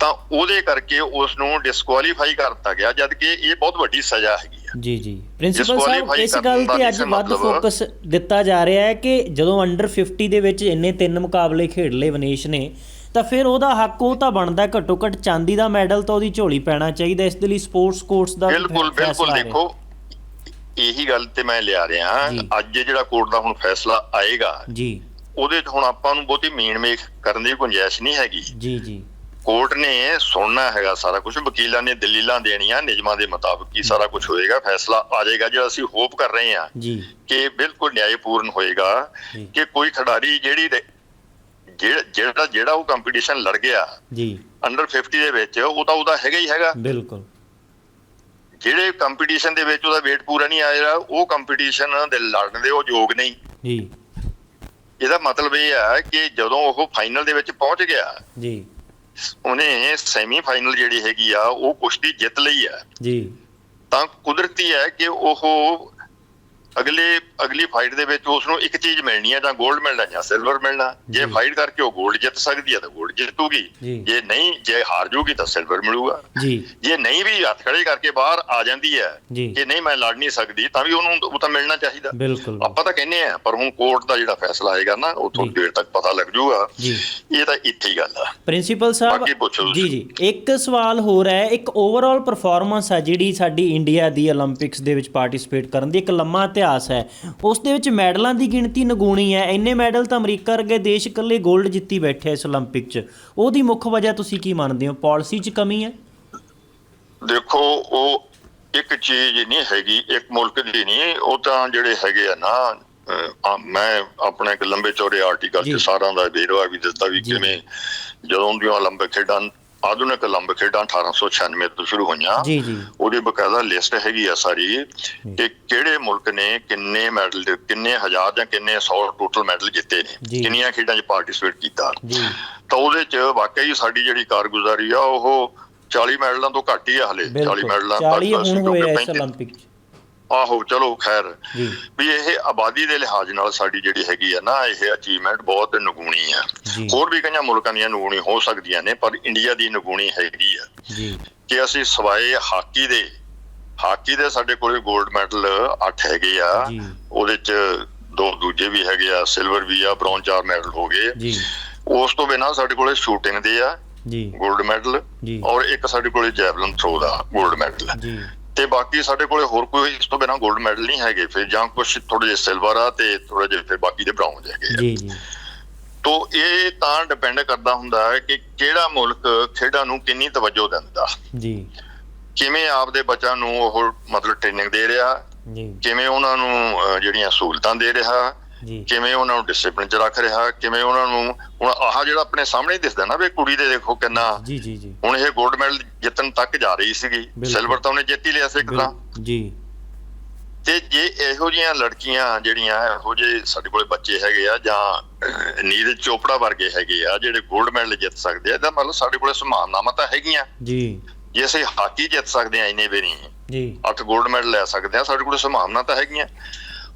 ਤਾਂ ਉਹਦੇ ਕਰਕੇ ਉਸ ਨੂੰ ਡਿਸਕੁਆਲੀਫਾਈ ਕਰ ਦਿੱਤਾ ਗਿਆ ਜਦ ਕਿ ਇਹ ਬਹੁਤ ਵੱਡੀ ਸਜ਼ਾ ਹੈਗੀ ਆ। ਜੀ ਜੀ। ਪ੍ਰਿੰਸੀਪਲ ਸਾਹਿਬ ਇਸ ਗੱਲ ਤੇ ਅੱਜ ਵੱਧ ਫੋਕਸ ਦਿੱਤਾ ਜਾ ਰਿਹਾ ਹੈ ਕਿ ਜਦੋਂ ਅੰਡਰ 50 ਦੇ ਵਿੱਚ ਇੰਨੇ ਤਿੰਨ ਮੁਕਾਬਲੇ ਖੇਡ ਲਏ ਵਨੇਸ਼ ਨੇ ਤਾਂ ਫਿਰ ਉਹਦਾ ਹੱਕ ਉਹ ਤਾਂ ਬਣਦਾ ਘੱਟੋ ਘੱਟ ਚਾਂਦੀ ਦਾ ਮੈਡਲ ਤਾਂ ਉਹਦੀ ਝੋਲੀ ਪੈਣਾ ਚਾਹੀਦਾ ਇਸ ਦੇ ਲਈ ਸਪੋਰਟਸ ਕੋਰਟਸ ਦਾ ਬਿਲਕੁਲ ਬਿਲਕੁਲ। ਦੇਖੋ ਇਹੀ ਗੱਲ ਤੇ ਮੈਂ ਲਿਆ ਰਿਹਾ। ਅੱਜ ਜਿਹੜਾ ਕੋਰਟ ਦਾ ਹੁਣ ਫੈਸਲਾ ਆਏਗਾ ਜੀ। ਉਹਦੇ 'ਚ ਹੁਣ ਆਪਾਂ ਨੂੰ ਬਹੁਤੀ ਮੀਣ ਮੇਖ ਕਰਨ ਦੀ ਗੁੰਜਾਇਸ਼ ਨਹੀਂ ਹੈਗੀ। ਜੀ ਜੀ। ਕੋਰਟ ਨੇ ਸੁਣਨਾ ਹੈਗਾ ਸਾਰਾ ਕੁਝ ਵਕੀਲਾਂ ਨੇ ਦਲੀਲਾਂ ਦੇਣੀਆਂ ਨਿਯਮਾਂ ਦੇ ਮੁਤਾਬਕ ਹੀ ਸਾਰਾ ਕੁਝ ਹੋਏਗਾ ਫੈਸਲਾ ਆ ਜਾਏਗਾ ਜਿਹੜਾ ਅਸੀਂ ਹੋਪ ਕਰ ਰਹੇ ਹਾਂ ਜੀ। ਕਿ ਬਿਲਕੁਲ ਨਿਆਂਪੂਰਨ ਹੋਏਗਾ। ਕਿ ਕੋਈ ਖਿਡਾਰੀ ਜਿਹੜਾ ਜਿਹੜਾ ਜਿਹੜਾ ਉਹ ਕੰਪੀਟੀਸ਼ਨ ਲੜ ਗਿਆ ਜੀ। ਅੰਡਰ 50 ਦੇ ਵਿੱਚ ਉਹ ਤਾਂ ਉਹਦਾ ਹੈਗਾ ਹੀ ਹੈਗਾ। ਬਿਲਕੁਲ। ਜਿਹੜੇ ਕੰਪੀਟੀਸ਼ਨ ਦੇ ਵਿੱਚ ਉਹਦਾ weight ਪੂਰਾ ਨਹੀਂ ਆਇਆ ਉਹ ਕੰਪੀਟੀਸ਼ਨ ਦੇ ਲੜਨ ਦੇ ਉਹ ਯੋਗ ਨਹੀਂ। ਜੀ। ਇਹਦਾ ਮਤਲਬ ਇਹ ਹੈ ਕਿ ਜਦੋਂ ਉਹ ਫਾਈਨਲ ਦੇ ਵਿੱਚ ਪਹੁੰਚ ਗਿਆ ਜੀ। ਉਹਨੇ ਸੈਮੀ ਫਾਈਨਲ ਜਿਹੜੀ ਹੈਗੀ ਆ ਉਹ ਕੁਸ਼ਤੀ ਜਿੱਤ ਲਈ ਹੈ ਜੀ। ਤਾਂ ਕੁਦਰਤੀ ਹੈ ਕਿ ਉਹ ਅਗਲੇ ਅਗਲੀ ਫਾਈਟ ਦੇ ਵਿੱਚ ਉਸ ਨੂੰ ਇੱਕ ਚੀਜ਼ ਮਿਲਣੀ ਹੈ ਜਾਂ 골ਡ ਮਿਲਣਾ ਜਾਂ ਸਿਲਵਰ ਮਿਲਣਾ। ਜੇ ਫਾਈਟ ਕਰਕੇ ਉਹ 골ਡ ਜਿੱਤ ਸਕਦੀ ਹੈ ਤਾਂ 골ਡ ਜਿੱਤੂਗੀ। ਜੇ। ਨਹੀਂ ਜੇ ਹਾਰ ਜੂਗੀ ਤਾਂ ਸਿਲਵਰ ਮਿਲੂਗਾ। ਜੇ। ਨਹੀਂ ਵੀ ਹੱਥ ਖੜੇ ਕਰਕੇ ਬਾਹਰ ਆ ਜਾਂਦੀ ਹੈ ਕਿ ਨਹੀਂ ਮੈਂ ਲੜ ਨਹੀਂ ਸਕਦੀ ਤਾਂ ਵੀ ਉਹਨੂੰ ਉਹ ਤਾਂ ਮਿਲਣਾ ਚਾਹੀਦਾ। ਆਪਾਂ ਤਾਂ ਕਹਿੰਦੇ ਆ ਪਰ ਹੁਣ ਕੋਰਟ ਦਾ ਜਿਹੜਾ ਫੈਸਲਾ ਆਏਗਾ ਨਾ ਉਹ ਥੋੜੀ ਦੇਰ ਤੱਕ ਪਤਾ ਲੱਗ ਜੂਗਾ ਇਹ ਤਾਂ ਇੱਥੇ ਹੀ ਗੱਲ ਆ। ਪ੍ਰਿੰਸੀਪਲ ਸਾਹਿਬ ਜੀ ਜੀ। ਇੱਕ ਸਵਾਲ ਹੋਰ ਹੈ ਇੱਕ ਓਵਰਆਲ ਪਰਫਾਰਮੈਂਸ ਹੈ ਜਿਹੜੀ ਸਾਡੀ ਇੰਡੀਆ ਦੀ 올림픽ਸ ਦੇ ਵਿੱਚ ਪਾਰਟਿਸਿਪੇਟ ਕਰਨ ਦੀ ਇੱਕ ਲੰਮਾ ਇਤਿਹਾਸ ਹੈ। ਉਸ ਦੇ ਵਿੱਚ ਮੈਡਲਾਂ ਦੀ ਗਿਣਤੀ ਨਗੂਣੀ ਹੈ। ਇੰਨੇ ਮੈਡਲ ਤਾਂ ਅਮਰੀਕਾ ਵਰਗੇ ਦੇਸ਼ ਇਕੱਲੇ 골ਡ ਜਿੱਤੀ ਬੈਠੇ ਇਸ 올림픽 'ਚ। ਉਹਦੀ ਮੁੱਖ ਵਜ੍ਹਾ ਤੁਸੀਂ ਕੀ ਮੰਨਦੇ ਹੋ? ਪਾਲਿਸੀ 'ਚ ਕਮੀ ਹੈ? ਦੇਖੋ ਉਹ ਇੱਕ ਚੀਜ਼ ਨਹੀਂ ਹੈਗੀ ਇੱਕ ਮੁਲਕ ਦੀ ਨਹੀਂ ਉਹ ਤਾਂ ਜਿਹੜੇ ਹੈਗੇ ਆ ਨਾ ਮੈਂ ਆਪਣੇ ਇੱਕ ਲੰਬੇ ਚੌੜੇ ਆਰਟੀਕਲ 'ਚ ਸਾਰਾਂ ਦਾ ਵੇਰਵਾ ਵੀ ਦਿੱਤਾ ਵੀ ਕਿਵੇਂ ਜਦੋਂ ਦੀਆਂ 올림픽 ਖੇਡਾਂ ਆਧੁਨਿਕ ਲੰਬ ਖੇਡਾਂ 1896 ਤੋਂ ਸ਼ੁਰੂ ਹੋਈਆਂ। ਜੀ ਜੀ। ਉਹਦੀ ਬਕਾਇਦਾ ਲਿਸਟ ਹੈਗੀ ਆ ਸਾਰੀ ਕਿ ਕਿਹੜੇ ਮੁਲਕ ਨੇ ਕਿੰਨੇ ਮੈਡਲ ਕਿੰਨੇ ਹਜ਼ਾਰ ਜਾਂ ਕਿੰਨੇ 100 ਟੋਟਲ ਮੈਡਲ ਜਿੱਤੇ ਨੇ ਕਿੰਨੀਆਂ ਖੇਡਾਂ 'ਚ ਪਾਰਟਿਸਿਪੇਟ ਕੀਤਾ। ਤਾਂ ਉਹਦੇ 'ਚ ਵਾਕਈ ਸਾਡੀ ਜਿਹੜੀ ਕਾਰਗੁਜ਼ਾਰੀ ਆ ਉਹ 40 ਮੈਡਲਾਂ ਤੋਂ ਘੱਟ ਹੀ ਆ ਹਲੇ। 40 ਮੈਡਲਾਂ ਤੱਕ ਅਸੀਂ ਕਿਉਂਕਿ ਆਹੋ ਚਲੋ ਖੈਰ। ਵੀ ਇਹ ਆਬਾਦੀ ਦੇ ਲਿਹਾਜ਼ ਨਾਲ ਸਾਡੀ ਜਿਹੜੀ ਹੈਗੀ ਆ ਨਾ ਇਹ ਅਚੀਵਮੈਂਟ ਬਹੁਤ ਨਗੂਣੀ ਆ। ਹੋਰ ਵੀ ਕਈਆਂ ਮੁਲਕਾਂ ਦੀਆਂ ਨਗੂਣੀ ਹੋ ਸਕਦੀਆਂ ਨੇ ਪਰ ਇੰਡੀਆ ਦੀ ਨਗੂਣੀ ਹੈਗੀ ਆ। ਜੀ। ਕਿ ਅਸੀਂ ਸਵਾਏ ਹਾਕੀ ਦੇ ਹਾਕੀ ਦੇ ਸਾਡੇ ਕੋਲੇ 골ਡ ਮੈਡਲ 8 ਹੈਗੇ ਆ। ਉਹਦੇ ਚ ਦੋ ਦੂਜੇ ਵੀ ਹੈਗੇ ਆ ਸਿਲਵਰ ਵੀ ਆ ਬ੍ਰੌਂਜ ਚਾਰ ਮੈਡਲ ਹੋ ਗਏ। ਜੀ। ਉਸ ਤੋਂ ਬਿਨਾ ਸਾਡੇ ਕੋਲੇ ਸ਼ੂਟਿੰਗ ਦੇ ਆ ਜੀ। 골ਡ ਮੈਡਲ ਔਰ ਇੱਕ ਸਾਡੇ ਕੋਲੇ ਜੈਵਲਿਨ ਥਰੋ ਦਾ 골ਡ ਮੈਡਲ ਜੀ। ਤੇ ਬਾਕੀ ਸਾਡੇ ਕੋਲੇ ਹੋਰ ਕੋਈ ਇਸ ਤੋਂ ਬਿਨਾਂ 골ਡ ਮੈਡਲ ਨਹੀਂ ਹੈਗੇ ਫਿਰ ਜਾਂ ਕੁਝ ਥੋੜੇ ਜਿਹੇ ਸਿਲਵਰ ਆ ਤੇ ਥੋੜੇ ਜਿਹੇ ਫਿਰ ਬਾਕੀ ਦੇ ਬ੍ਰਾਊਨਜ ਹੈਗੇ ਜੀ ਜੀ। ਤੋ ਇਹ ਤਾਂ ਡਿਪੈਂਡ ਕਰਦਾ ਹੁੰਦਾ ਹੈ ਕਿ ਕਿਹੜਾ ਮੁਲਕ ਖੇਡਾਂ ਨੂੰ ਕਿੰਨੀ ਤਵੱਜੋ ਦਿੰਦਾ। ਜੀ। ਕਿਵੇਂ ਆਪਦੇ ਬੱਚਿਆਂ ਨੂੰ ਉਹ ਮਤਲਬ ਟ੍ਰੇਨਿੰਗ ਦੇ ਰਿਹਾ ਜੀ। ਕਿਵੇਂ ਉਹਨਾਂ ਨੂੰ ਜਿਹੜੀਆਂ ਸਹੂਲਤਾਂ ਦੇ ਰਿਹਾ ਕਿਵੇਂ ਉਹਨਾਂ ਨੂੰ ਡਿਸਪਲਿਨ 'ਚ ਰੱਖ ਰਿਹਾ ਕਿਵੇਂ ਉਹਨਾਂ ਨੂੰ ਹੁਣ ਆਹ ਜਿਹੜਾ ਆਪਣੇ ਸਾਹਮਣੇ ਦਿਸਦਾ ਨਾ ਵੀ ਕੁੜੀ ਦੇ ਦੇਖੋ ਕਿੰਨਾ ਜੀ ਜੀ ਜੀ। ਹੁਣ ਇਹ 골ਡ ਮੈਡਲ ਜਿੱਤਣ ਤੱਕ ਜਾ ਰਹੀ ਸੀਗੀ ਸਿਲਵਰ ਤਾਂ ਉਹਨੇ ਜਿੱਤ ਹੀ ਲਿਆ ਸੀ ਇੱਕ ਤਾਂ। ਜੀ। ਤੇ ਜੇ ਇਹੋ ਜੀਆਂ ਲੜਕੀਆਂ ਜਿਹੜੀਆਂ ਇਹੋ ਜੇ ਸਾਡੇ ਕੋਲੇ ਬੱਚੇ ਹੈਗੇ ਆ ਜਾਂ ਨੀਰਜ ਚੋਪੜਾ ਵਰਗੇ ਹੈਗੇ ਆ ਜਿਹੜੇ ਗੋਲਡ ਮੈਡਲ ਜਿੱਤ ਸਕਦੇ ਆ ਇਹਦਾ ਮਤਲਬ ਸਾਡੇ ਕੋਲੇ ਸੰਭਾਵਨਾਵਾਂ ਤਾਂ ਹੈਗੀਆਂ। ਜੀ। ਜੇ ਅਸੀਂ ਹਾਕੀ ਜਿੱਤ ਸਕਦੇ ਆ ਇੰਨੇ ਵੀ ਨਹੀਂ ਜੀ। 8 골ਡ ਮੈਡਲ ਲੈ ਸਕਦੇ ਆ ਸਾਡੇ ਕੋਲੇ ਸੰਭਾਵਨਾ ਤਾਂ ਹੈਗੀਆਂ।